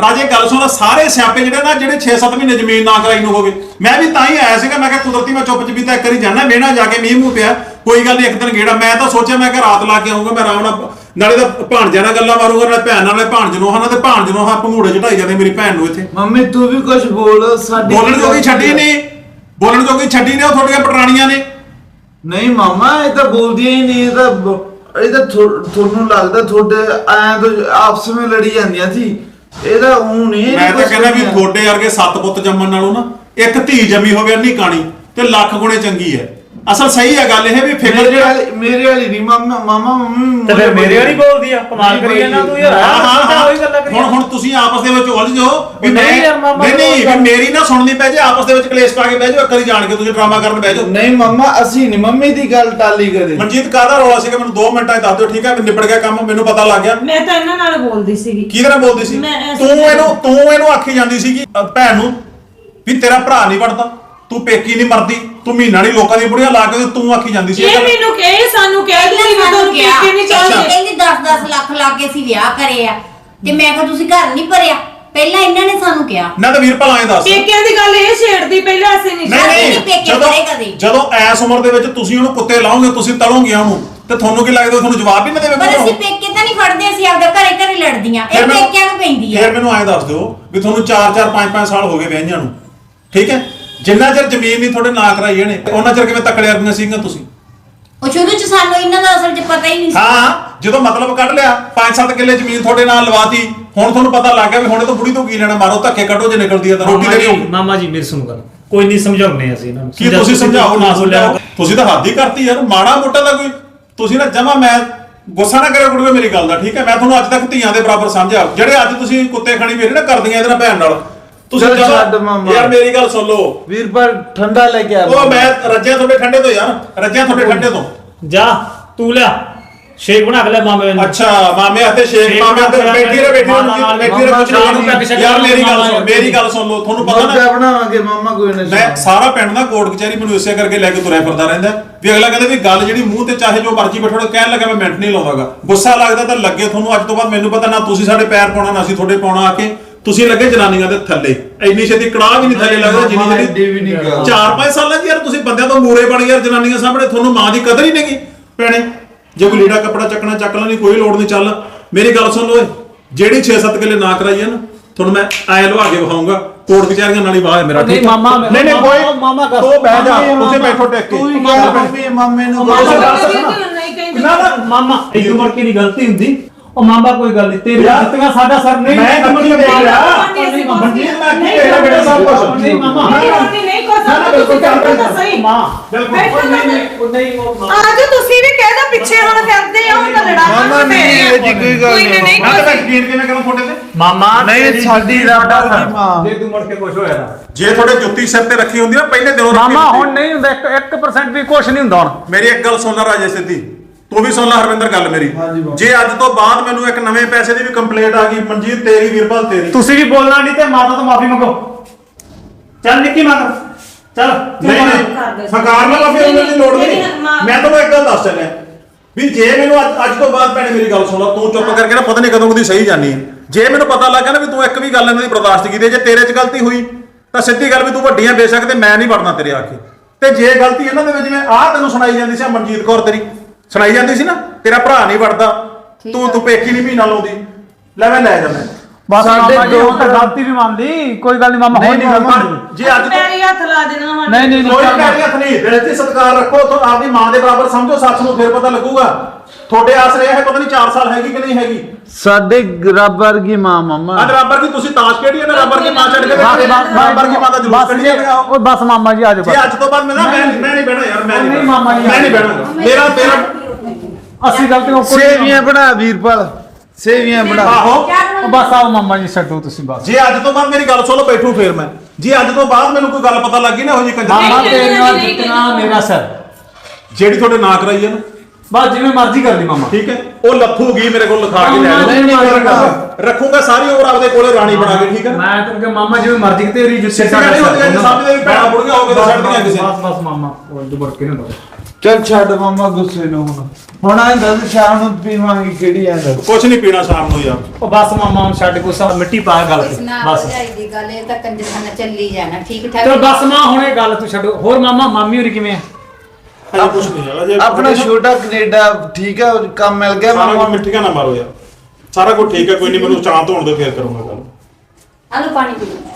ਰਾਜੇ ਗੱਲ ਸੁਣ ਲੈ ਸਾਰੇ ਸਿਆਪੇ ਜਿਹੜੇ ਨਾ ਜਿਹੜੇ 6-7 ਮਹੀਨੇ ਜ਼ਮੀਨ ਨਾ ਕਰਾਈ ਨੂੰ ਹੋਵੇ। ਮੈਂ ਵੀ ਤਾਂ ਹੀ ਆਇਆ ਸੀਗਾ ਮੈਂ ਕਿਹਾ ਕੁਦਰਤੀ ਮੈਂ ਚੁੱਪ ਚਪੀਤਾ ਇੱਕ ਵਾਰੀ ਜਾਣਾ ਵੇਣਾ ਜਾ ਕੇ ਮੀਂਹ ਮੂੰਹ ਪਿਆ। ਕੋਈ ਗੱਲ ਨਹੀਂ ਇੱਕ ਦਿਨ ਗੇੜਾ। ਮੈਂ ਤਾਂ ਸੋਚਿਆ ਮੈਂ ਕਿ ਰਾਤ ਲਾ ਕੇ ਆਉਂਗਾ ਮੈਂ ਆਰਾਮ ਨਾਲ ਨਾਲੇ ਤਾਂ ਭਾਣਜਿਆਂ ਨਾਲ ਗੱਲਾਂ ਮਾਰੂੰਗਾ ਨਾਲੇ ਭੈਣ ਨਾਲ ਭਾਣਜ ਨੂੰ ਨਾਲ ਤੇ ਭਾਣਜ ਨੂੰ ਹਾਂ ਭੰਗੂੜੇ ਚੜਾਈ ਜਾਂਦੇ ਮੇਰੀ ਭੈਣ ਨੂੰ ਇੱਥੇ। ਮੰਮੀ ਤੂੰ ਵੀ ਕੁਝ ਬੋਲ ਸਾਡੀ ਬੋਲਣ ਜੋਗੀ ਛੱਡੀ ਨਹੀਂ। ਬੋਲਣ ਜੋਗੀ ਛੱਡੀ ਨੇ ਉਹ ਤੁਹਾਡੀਆਂ ਪਟਰਾਣੀਆਂ ਨੇ। ਨਹੀਂ ਮਾਮਾ ਇਹ ਤਾਂ ਬੋਲਦੀਆਂ ਹੀ ਨਹੀਂ ਇਹ ਤਾਂ ਬ- ਇਹ ਤਾਂ ਥੋ- ਤੁਹਾਨੂੰ ਲੱਗਦਾ ਤੁਹਾਡੇ ਐਂ ਤਾਂ ਆਪਸ ਵਿੱਚ ਲੜੀ ਜਾਂਦੀਆਂ ਸੀ। ਇਹ ਤਾਂ ਉਹ ਨਹੀਂ ਇਹ ਮੈਂ ਤਾਂ ਕੁਛ ਕਹਿੰਦਾ ਵੀ ਨਹੀਂ। ਤੁਹਾਡੇ ਵਰਗੇ ਸੱਤ ਪੁੱਤ ਜੰਮਣ ਨਾਲੋਂ ਨਾ ਇੱਕ ਧੀ ਜੰਮੀ ਹੋਵੇ ਅੰਨੀ ਕਾਣੀ ਤੇ ਲੱਖ ਗੁਣੇ ਚੰਗੀ ਹੈ। ਅਸਲ ਸਹੀ ਹੈ ਗੱਲ ਇਹ ਵੀ ਫਿਕਰ ਮੇਰੇ ਜਿਹੜਾ ਵਾਲੀ ਮੇਰੇ ਵਾਲੀ ਨਹੀਂ ਮਾਮਾ ਮਾਮਾ ਮੰਮੀ ਤੇ ਫਿਰ ਮੇਰੇ ਵਾਲੀ ਬੋਲਦੀ ਆ ਕਮਾਲ ਕਰੀ ਜਾਂਦਾ ਤੂੰ ਯਾਰ। ਹਾਂ ਹਾਂ ਹਾਂ ਹਾਂ। ਉਹੀ ਗੱਲਾਂ ਕਰੀ ਹੁਣ ਹੁਣ ਤੁਸੀਂ ਆਪਸ ਦੇ ਵਿੱਚ ਉਲਝ ਜਾਓ। ਵੀ ਨਹੀਂ ਯਾਰ ਮਾਮਾ ਨਹੀਂ ਵੀ ਮੇਰੀ ਨਾ ਸੁਣਨੀ ਪੈ ਜੇ ਆਪਸ ਦੇ ਵਿੱਚ ਕਲੇਸ਼ ਪਾ ਕੇ ਬਹਿ ਜਾਓ ਇੱਕ ਵਾਰੀ ਜਾਣ ਕੇ ਤੁਸੀਂ ਡਰਾਮਾ ਕਰਨ ਬਹਿ ਜਾਓ। ਨਹੀਂ ਮੰਮਾ ਅਸੀਂ ਨਹੀਂ ਮੰਮੀ ਦੀ ਗੱਲ ਟਾਲੀ ਕਦੇ। ਮਨਜੀਤ ਕਾਹਦਾ ਰੌਲਾ ਸੀਗਾ? ਮੈਨੂੰ 2 ਮਿੰਟਾਂ 'ਚ ਦੱਸ ਦਿਓ ਠੀਕ ਹੈ? ਨਿਬੜ ਗਿਆ ਕੰਮ ਮੈਨੂੰ ਪਤਾ ਲੱਗ ਗਿਆ। ਮੈਂ ਤਾਂ ਇਹਨਾਂ ਨਾਲ ਬੋਲਦੀ ਸੀਗੀ। ਕਿਹਦੇ ਨਾਲ ਬੋਲਦੀ ਸੀ? ਮੈਂ ਐਸੇ- ਤੂੰ ਇਹਨੂੰ ਤੂੰ ਇਹਨੂੰ ਆਖੀ ਜਾਂਦੀ ਸੀਗੀ ਭੈਣ ਨੂੰ ਵੀ ਤੇਰਾ ਭਰਾ ਨਹੀਂ ਵੜਦਾ ਤੂੰ ਪੇਕੀ ਨਹੀਂ ਮਰਦੀ। ਤੂੰ ਮਹੀਨਾ ਨਹੀਂ ਲੋਕਾਂ ਦੀ ਬੁੜੀਆਂ ਲਾ ਕੇ ਤੇ ਤੂੰ ਆਖੀ ਜਾਂਦੀ ਸੀ ਇਹ ਇਹ ਗੱਲ। ਮੈਨੂੰ ਕਹੇ ਸਾਨੂੰ ਕਹਿ ਦਿੰਦੀ ਮੈਂ ਤੁਹਾਨੂੰ ਪੇਕੇ ਨਹੀਂ ਚਾਹੁੰਦੀ ਕਹਿੰਦੀ 10-10 ਲੱਖ ਲਾ ਕੇ ਅਸੀਂ ਵਿਆਹ ਕਰੇ ਆ। ਤੇ ਮੈਂ ਕਿਹਾ ਤੁਸੀਂ ਘਰ ਨਹੀਂ ਭਰਿਆ। ਪਹਿਲਾਂ ਇਹਨਾਂ ਨੇ ਸਾਨੂੰ ਕਿਹਾ। ਨਾ ਤਾਂ ਵੀਰਪਾਲ ਆਏ ਦੱਸ। ਪੇਕਿਆਂ ਦੀ ਗੱਲ ਇਹ ਛੇੜਦੀ ਪਹਿਲਾਂ ਅਸੀਂ ਨਹੀਂ ਨਹੀਂ ਨਹੀਂ। ਪੇਕੇ ਜਦੋਂ ਕਦੇ। ਜਦੋਂ ਐਸ ਉਮਰ ਦੇ ਵਿੱਚ ਤੁਸੀਂ ਉਹਨੂੰ ਕੁੱਤੇ ਲਾਓਗੇ ਤੁਸੀਂ ਤਲੋਗੇ ਉਹਨੂੰ। ਤੇ ਤੁਹਾਨੂੰ ਕੀ ਲੱਗਦਾ ਤੁਹਾਨੂੰ ਜਵਾਬ ਵੀ ਨਾ ਦੇਵੇ ਪਰ ਕੋਈ ਅਸੀਂ? ਪੇਕੇ ਤਾਂ ਨਹੀਂ ਫੜਦੇ ਅਸੀਂ ਆਪਦੇ ਘਰੇ ਘਰੇ ਲੜਦੀਆਂ। ਫਿਰ ਇਹ ਮੈਨੂੰ- ਪੇਕਿਆਂ ਨੂੰ ਪੈਂਦੀ ਆ। ਫਿਰ ਮੈਨੂੰ ਐਂ ਦੱਸ ਦਿਓ ਵੀ ਤੁਹਾਨੂੰ 4-4 5-5 ਸਾਲ ਹੋ ਗਏ ਵਿਆਹਾਂ ਨੂੰ। ਠੀਕ ਹੈ? ਜਿੰਨਾ ਚਿਰ ਜ਼ਮੀਨ ਨਹੀਂ ਤੁਹਾਡੇ ਨਾਂ ਕਰਾਈ ਇਹਨੇ ਉਹਨਾਂ ਚਿਰ ਕਿਵੇਂ ਤਕੜੇ ਵਰਗੀਆਂ ਸੀਗੀਆਂ ਤੁਸੀਂ? ਉਹ ਸ਼ੁਰੂ ਚ ਸਾਨੂੰ ਇਹਨਾਂ ਦਾ ਅਸਲ ਚ ਪਤਾ ਹੀ ਨਹੀਂ ਸੀ। ਹਾਂ ਜਦੋਂ ਮਤਲਬ ਕੱਢ ਲਿਆ 5-7 ਕਿੱਲੇ ਜ਼ਮੀਨ ਤੁਹਾਡੇ ਨਾਲ ਲਵਾਤੀ ਹੁਣ ਤੁਹਾਨੂੰ ਪਤਾ ਲੱਗ ਗਿਆ ਵੀ ਹੁਣ ਇਹ ਤੋਂ ਬੁੜੀ ਤੋਂ ਕੀ ਲੈਣਾ ਮਾਰੋ ਧੱਕੇ ਕੱਢੋ ਜੇ ਨਿਕਲਦੀ ਹੈ ਤਾਂ ਰੋਟੀ ਮਾਮਾ ਦੇ ਜੀ ਮਾਮਾ ਜੀ ਮੇਰੀ ਸੁਣੋ ਗੱਲ। ਕੋਈ ਨਹੀਂ ਸਮਝਾਉਣੇ ਅਸੀਂ ਇਹਨਾਂ ਨੂੰ। ਕੀ ਤੁਸੀਂ ਸਮਝਾਓ ਨਾ ਸਮਝਾਓ। ਤੁਸੀਂ ਤਾਂ ਹੱਦ ਹੀ ਕਰਤੀ ਯਾਰ ਮਾੜਾ ਮੋਟਾ ਦਾ ਕੋਈ ਤੁਸੀਂ ਨਾ ਜਮਾ ਮੈਂ ਗੁੱਸਾ ਨਾ ਕਰਿਓ ਕੁੜੀਓ ਮੇਰੀ ਗੱਲ ਦਾ ਠੀਕ ਹੈ? ਮੈਂ ਤੁਹਾਨੂੰ ਅੱਜ ਤੱਕ ਧੀਆਂ ਦੇ ਬਰਾਬਰ ਸਮਝਿਆ। ਜਿਹੜੇ ਅੱਜ ਤੁਸੀਂ ਕੁੱਤੇ ਖਾਣੀ ਮੇਰੇ ਨਾ ਕਰਦੀਆਂ ਇਹਦੇ ਨਾਲ ਭੈਣ ਨਾਲ। ਤੁਸੀਂ ਚੱਲ ਜਦੋਂ- ਛੱਡ ਮਾਮਾ। ਯਾਰ ਮੇਰੀ ਗੱਲ ਸੁਣ ਲਓ। ਵੀਰ ਪਰ ਠੰਡਾ ਲੈ ਕੇ ਆ ਉਹ ਮੈਂ ਰੱਜਿਆ ਤੁਹਾਡੇ ਠੰਡੇ ਤੋਂ ਯਾਰ ਰੱਜਿਆ ਤੁਹਾਡੇ ਠੰਡੇ ਤੋਂ। ਜਾ ਤੂੰ ਲਿਆ। ਸ਼ੇਕ ਬਣਾ ਕੇ ਲੈ ਮਾਮੇ ਨੂੰ। ਅੱਛਾ ਮਾਮੇ ਹੱਥੇ ਸ਼ੇਖ ਮਾਮੇ ਹੱਥੇ ਬੈਠੀ ਰਹੇ ਬੈਠੀ ਰਹੇ ਬੈਠੀ ਰਹੇ ਕੁਝ ਮਾਮਾ ਨਹੀਂ ਯਾਰ ਮੇਰੀ ਗੱਲ ਸੁਣ ਮੇਰੀ ਗੱਲ ਸੁਣ ਲਓ ਤੁਹਾਨੂੰ ਪਤਾ ਨਾ ਬਣਾਵਾਂਗੇ ਮਾਮਾ ਕੋਈ ਮੈਂ ਸਾਰਾ ਪਿੰਡ ਦਾ ਕੋਰਟ ਕਚਹਿਰੀ ਮੈਨੂੰ ਇਸੇ ਕਰਕੇ ਲੈ ਕੇ ਤੁਰਿਆ ਫਿਰਦਾ ਰਹਿੰਦਾ। ਵੀ ਅਗਲਾ ਕਹਿੰਦਾ ਵੀ ਗੱਲ ਜਿਹੜੀ ਮੂੰਹ ਤੇ ਚਾਹੇ ਜੋ ਮਰਜ਼ੀ ਬੈਠੋ ਕਹਿਣ ਲੱਗਾ ਮੈਂ ਮਿੰਟ ਨਹੀਂ ਲਾਉਂਦਾਗਾ। ਗੁੱਸਾ ਲੱਗਦਾ ਤਾਂ ਲੱਗੇ ਤੁਹਾਨੂੰ ਅੱਜ ਤੋਂ ਬਾਅਦ ਮੈਨੂੰ ਪਤਾ ਨਾ ਤੁਸੀਂ ਸਾਡੇ ਪੈਰ ਪਾਉਣਾ ਨਾ ਅਸੀਂ ਤੁਹਾਡੇ ਪਾਉਣਾ ਆ ਕੇ। ਤੁਸੀਂ ਲੱਗੇ ਜਨਾਨੀਆਂ ਦੇ ਥੱਲੇ ਇੰਨੀ ਛੇਤੀ ਕੜਾਹ ਵੀ ਨਹੀਂ ਥੱਲੇ ਲੱਗਦਾ ਜਿੰਨੀ ਜਿਹੜੀ ਵੀ ਨਹੀਂ ਗੱਲ ਚਾਰ ਪੰਜ ਸਾਲਾਂ 'ਚ ਯਾਰ ਤੁਸੀਂ ਬੰਦਿਆਂ ਤੋਂ ਮੂਰੇ ਬਣ ਯਾਰ ਜਨਾਨੀਆਂ ਸਾਹਮਣੇ ਤੁਹਾਨੂੰ ਮਾਂ ਦੀ ਕਦਰ ਹੀ ਨਹੀਂਗੀ ਭੈਣੇ ਜੇ ਕੋਈ ਲੀੜਾ ਕੱਪੜਾ ਚੱਕਣਾ ਚੱਕ ਲੈਣੀ ਕੋਈ ਲੋੜ ਨਹੀਂ ਚੱਲ ਮੇਰੀ ਗੱਲ ਸੁਣ ਲਓ ਜਿਹੜੀ 6-7 ਕਿੱਲੇ ਨਾ ਕਰਾਈ ਹੈ ਨਾ ਤੁਹਾਨੂੰ ਮੈਂ ਐ ਲਵਾ ਕੇ ਵਿਖਾਉਂਗਾ ਕੋਰਟ ਕਚਹਿਰੀਆਂ ਨਾਲ ਹੀ ਹੈ ਮੇਰਾ ਨਹੀਂ? ਮਾਮਾ, ਨਹੀਂ ਨਹੀਂ ਕੋਈ ਮਾਮਾ ਕਰ- ਤੂੰ ਬਹਿ ਜਾ ਮਾਮਾ, ਬੈਠੋ ਟਿਕ ਕੇ ਤੂੰ ਹੀ ਕਹਿ ਮੰਮੀ ਨੂੰ ਮਾਮਾ ਸੁਣ ਨਾ ਨਾ ਮਾਮਾ ਇੱਕ ਉਮਰ ਕੀ ਦੀ ਗਲਤੀ ਹੁੰਦੀ ਉਹ ਮਾਮਾ ਕੋਈ ਗੱਲ ਨਹੀਂ ਤੇਰੀ ਯਾਰ, ਸਾਡਾ ਸਰ ਨਹੀਂ ਮੈਂ ਸਮਝ ਨਹੀਂ ਪਾ ਰਿਹਾ। ਨਹੀਂ, ਨਹੀਂ ਮਾਮਾ ਮਨਜੀਤ, ਮੈਂ ਕੀ ਕਹਿ ਰਿਹਾ ਬੇਟਾ ਸਭ ਕੁਛ। ਨਹੀਂ ਮਾਮਾ ਨਹੀਂ, ਨਹੀਂ, ਨਹੀਂ, ਕੋਈ ਨਾ, ਨਾ, ਬਿਲਕੁਲ ਤੁਸੀਂ ਕਰ ਤਾਂ ਸਹੀ। ਮਾਂ ਬਿਲਕੁਲ। ਉਹ ਨਹੀਂ ਨਹੀਂ ਉਹ ਨਹੀਂ ਉਹ ਮਾਂ ਅੱਜ ਤੁਸੀਂ ਵੀ ਕਹਿਦਾ ਪਿੱਛੇ ਹੁਣ ਫਿਰਦੇ ਆ ਉਹ ਤਾਂ ਲੜਾ ਮਾਮਾ ਨਹੀਂ ਇਹ ਜੀ ਕੋਈ ਗੱਲ ਕੋਈ ਨਹੀਂ ਨਹੀਂ ਮੈਂ ਤਾਂ ਯਕੀਨ ਕਿਵੇਂ ਕਰਾਂ ਤੁਹਾਡੇ ਤੇ ਮਾਮਾ ਨਹੀਂ, ਸਾਡੀ ਜੁੱਤੀ ਰੱਬ ਦੀ ਮਾਂ। ਜੇ ਤੂੰ ਮੁੜ ਕੇ ਕੁਝ ਹੋਇਆ ਨਾ ਜੇ ਤੁਹਾਡੇ ਜੁੱਤੀ ਸਿਰ ਤੇ ਰੱਖੀ ਹੁੰਦੀ ਨਾ ਪਹਿਲੇ ਦਿਨੋਂ ਰੱਖੀ ਮਾਮਾ ਹੁੰਦੀ। ਹੁਣ ਨਹੀਂ ਹੁੰਦਾ 1% ਵੀ ਕੁਝ ਨਹੀਂ ਹੁੰਦਾ ਹੁਣ ਮੇਰੀ ਇੱਕ ਗੱਲ ਸੁਣ ਲੈ ਰਾਜੇ ਸਿੱਧੀ ਤੂੰ ਵੀ ਸੁਣ ਲੈ ਹਰਵਿੰਦਰ ਗੱਲ ਮੇਰੀ। ਹਾਂਜੀ ਬਾਬਾ। ਜੇ ਅੱਜ ਤੋਂ ਬਾਅਦ ਮੈਨੂੰ ਇੱਕ ਨਵੇਂ ਪੈਸੇ ਦੀ ਵੀ ਕੰਪਲੇਂਟ ਆ ਗਈ ਮਨਜੀਤ ਤੇਰੀ ਵੀਰਪਾਲ ਤੇਰੀ। ਤੁਸੀਂ ਵੀ ਬੋਲਣਾ ਨਹੀਂ ਤੇ ਮਾਤਾ ਤੋਂ ਮਾਫੀ ਮੰਗੋ। ਚੱਲ ਨਿੱਕੀ ਮਾਤਾ ਚੱਲ। ਨਹੀਂ ਨਹੀਂ ਹੰਕਾਰ ਨਾਲ ਮਾਫੀ ਮੰਗਣ ਦੀ ਲੋੜ ਨਹੀਂ। ਮੈਂ ਤੁਹਾਨੂੰ ਇੱਕ ਗੱਲ ਦੱਸ ਚੱਲਿਆ ਵੀ ਜੇ ਮੈਨੂੰ ਅੱਜ ਅੱਜ ਤੋਂ ਬਾਅਦ ਭੈਣੇ ਮੇਰੀ ਗੱਲ ਸੁਣ ਲਾ ਤੂੰ ਚੁੱਪ ਕਰਕੇ ਨਾ ਪਤਾ ਨਹੀਂ ਕਦੋਂ ਕਦੀ ਸਹੀ ਜਾਨੀ ਹੈ ਜੇ ਮੈਨੂੰ ਪਤਾ ਲੱਗ ਗਿਆ ਨਾ ਵੀ ਤੂੰ ਇੱਕ ਵੀ ਗੱਲ ਇਹਨਾਂ ਦੀ ਬਰਦਾਸ਼ਤ ਕੀਤੀ ਹੈ, ਜੇ ਤੇਰੇ 'ਚ ਗਲਤੀ ਹੋਈ ਤਾਂ ਸਿੱਧੀ ਗੱਲ ਵੀ ਤੂੰ ਵੱਡੀਆਂ ਬੇਸ਼ੱਕ ਤੇ ਮੈਂ ਨਹੀਂ ਵੜਨਾ ਤੇਰੇ ਆ ਕੇ ਤੇ ਜੇ ਗਲਤੀ ਇਹਨਾਂ ਦੇ ਵਿੱਚ ਜਿਵੇਂ ਆਹ ਤੈਨੂੰ ਸੁਣਾਈ ਜਾਂਦੀ ਸੀ ਆਹ ਮਨਜੀਤ ਕੌਰ ਤੇਰੀ ਸੁਣਾਈ ਜਾਂਦੀ ਸੀ ਨਾ ਤੇਰਾ ਭਰਾ ਨਹੀਂ ਵੜਦਾ ਤੂੰ ਤੂੰ ਪੇਕੀ ਨਹੀਂ ਮਹੀਨਾ ਲਾਉਂਦੀ। ਲੈ ਮੈਂ ਲੈ ਜਾਂਦਾ। ਬਸ ਸਾਡੇ ਮਾਮਾ ਜੀ ਦੋ ਹੁਣ ਤਾਂ ਗਲਤੀ ਵੀ ਮੰਨਦੀ ਕੋਈ ਗੱਲ ਨਹੀਂ ਮਾਮਾ ਹੁਣ ਨਹੀਂ ਮਾਮਾ, ਮੰਨਦੀ ਜੇ ਅੱਜ ਤੋਂ ਪੈਰੀ ਹੱਥ ਲਾ ਦੇਣਾ ਹੁਣ ਨਹੀਂ ਨਹੀਂ ਕੋਈ ਨਹੀਂ ਪੈਰੀ ਹੱਥ ਨਹੀਂ ਦਿਲ 'ਚ ਸਤਿਕਾਰ ਰੱਖੋ ਤੋਂ ਆਪਦੀ ਮਾਂ ਦੇ ਬਰਾਬਰ ਸਮਝੋ ਸੱਸ ਨੂੰ ਫਿਰ ਪਤਾ ਲੱਗੂਗਾ। ਤੁਹਾਡੇ ਆਸਰੇ ਇਹ ਪਤਾ ਨਹੀਂ 4 ਸਾਲ ਹੈਗੀ ਕਿ ਨਹੀਂ ਹੈਗੀ। ਸਾਡੇ ਰੱਬ ਵਰਗੀ ਮਾਂ ਮੰਮਾ। ਅੱਜ ਰੱਬਰ ਦੀ ਤੁਸੀਂ ਤਾਸ਼ ਖੇਡੀ ਹੈ ਨਾ ਰੱਬਰ ਦੀ ਮਾਂ ਛੱਡ ਕੇ ਬਸ ਰੱਬਰ ਦੀ ਮਾਂ ਦਾ ਜਲੂਸ ਬਸ ਕੱਢੀ ਜੀ, ਜਾਂਦੇ ਉਹ ਬਸ ਮਾਮਾ ਜੀ ਆ ਜਾਓ ਜੇ ਬਸ। ਅੱਜ ਤੋਂ ਬਾਅਦ ਮੈਂ ਨਾ ਮੈਂ ਮੈਂ ਨਹੀਂ ਬਹਿਣਾ ਯਾਰ ਮੈਂ ਨਹੀਂ ਨਹੀਂ ਮਾਮਾ ਜੀ, ਮੈਂ ਨਹੀਂ ਬਹਿਣਾ। ਮੇਰਾ ਮੇਰਾ ਅਸੀਂ ਗਲਤੀਆਂ ਉੱਪਰ ਸੇਵੀਆਂ ਬਣਾ ਵੀਰਪਾਲ ਸੇਵੀਆਂ ਬਣਾ। ਆਹੋ। ਉਹ ਬਸ ਆਓ ਮਾਮਾ ਜੀ ਛੱਡੋ ਤੁਸੀਂ ਬਸ। ਜੇ ਅੱਜ ਤੋਂ ਬਾਅਦ ਮੇਰੀ ਗੱਲ ਸੁਣੋ ਬੈਠੂ ਫੇਰ ਮੈਂ। ਜੇ ਅੱਜ ਤੋਂ ਬਾਅਦ ਮੈਨੂੰ ਕੋਈ ਗੱਲ ਪਤਾ ਲੱਗੀ ਨਾ ਹੋ ਜੀ ਕੰਜਰ ਮਾਮਾ ਤੇਰੇ ਨਾਲ ਜਿੱਤਣਾ ਮੇਰਾ ਸਿਰ। ਜਿਹੜੀ ਤੁਹਾਡੇ ਨਾਂ ਕਰਾਈ ਹੈ ਨਾ। ਬਸ ਜਿਵੇਂ ਮਰਜ਼ੀ ਕਰ ਲਈ ਮਾਮਾ। ਠੀਕ ਹੈ? ਉਹ ਲੱਥੂਗੀ ਮੇਰੇ ਕੋਲ ਲਿਖਾ ਕੇ ਲੈ ਨਹੀਂ, ਨਹੀਂ, ਰੱਖੂਗਾ ਸਾਰੀ ਉਮਰ ਆਪਦੇ ਕੋਲੇ ਰਾਣੀ ਬਣਾ ਕੇ ਠੀਕ ਹੈ ਮੈਂ ਤੈਨੂੰ ਕਿ ਮਾਮਾ ਜਿਵੇਂ ਮਰਜ਼ੀ ਤੇਰੀ ਜੁੱਤੀ ਸਿੱਧੀਆਂ ਨਹੀਂ ਜੇ ਵੀ ਭੈਣਾਂ ਬੁੜੀਆਂ ਹੋ ਕੇ ਤਾਂ ਛੱਡਦੀਆਂ ਕਿਸੇ ਨੂੰ। ਬਸ ਬਸ ਮਾਮਾ ਉਹ ਦੁਬੜ ਕੇ ਨਾ ਦੋ ਚੱਲ ਛੱਡ ਮੰਮਾ ਗੁੱਸੇ ਨੂੰ ਹੁਣ। ਹੁਣ ਆਂ ਦੱਸ ਸ਼ਾਮ ਨੂੰ ਪੀਵਾਂਗੇ ਕਿਹੜੀ ਆਂ ਦੱਸ? ਕੁਛ ਨਹੀਂ ਪੀਣਾ ਸ਼ਾਮ ਨੂੰ ਯਾਰ। ਉਹ ਬਸ ਮਾਮਾ ਹੁਣ ਛੱਡ ਕੋ ਸਭ ਮਿੱਟੀ ਪਾ ਗੱਲ ਤੇ। ਨਾ ਬਸ। ਭਰਜਾਈ ਦੀ ਗੱਲ ਇਹ ਤਾਂ ਕੰਜਰਖਾਨਾ ਚੱਲੀ ਜਾਣਾ ਠੀਕ ਠਾਕ? ਚਲ ਬਸ ਮਾਂ ਹੁਣ ਇਹ ਗੱਲ ਤੂੰ ਛੱਡੋ। ਹੋਰ ਮਾਮਾ ਮਾਮੀ ਹੋਰੀ ਕਿਵੇਂ ਆ? ਹਜੇ ਕੁਛ ਨਹੀਂ ਹੈਗਾ ਜੇ ਆਪਣਾ ਛੋਟਾ ਕੈਨੇਡਾ ਠੀਕ ਹੈ ਕੰਮ ਮਿਲ ਗਿਆ ਸਾਰਾ ਕੁਝ ਮਾਮਾ ਮਿੱਠੀਆਂ ਨਾ ਮਾਰੋ ਯਾਰ। ਸਾਰਾ ਕੁਝ ਠੀਕ ਹੈ ਕੋਈ ਨਹੀਂ ਮੈਨੂੰ ਚਾਹ ਧੋਣ ਦੇ ਫੇਰ ਕਰੂੰਗਾ ਗੱਲ। ਆਲੂ ਪਾਣੀ ਪੀ ਲਓ।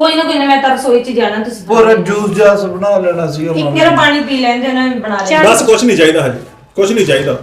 ਕੋਈ ਨਾ ਕੋਈ ਨਾ ਮੈਂ ਤਾਂ ਰਸੋਈ 'ਚ ਜਾਣਾ ਤੁਸੀਂ ਪੂਰਾ ਜੂਸ ਜਾਸ ਬਣਾ ਲੈਣਾ ਸੀਗਾ ਇੱਕ ਮੇਰਾ ਪਾਣੀ ਪੀ ਲੈਂਦੇ ਉਹਨਾਂ ਨੇ ਬਣਾ ਲਿਆ। ਬਸ ਕੁਛ ਨਹੀਂ ਚਾਹੀਦਾ ਹਜੇ ਨਹੀਂ ਚਾਹੀਦਾ।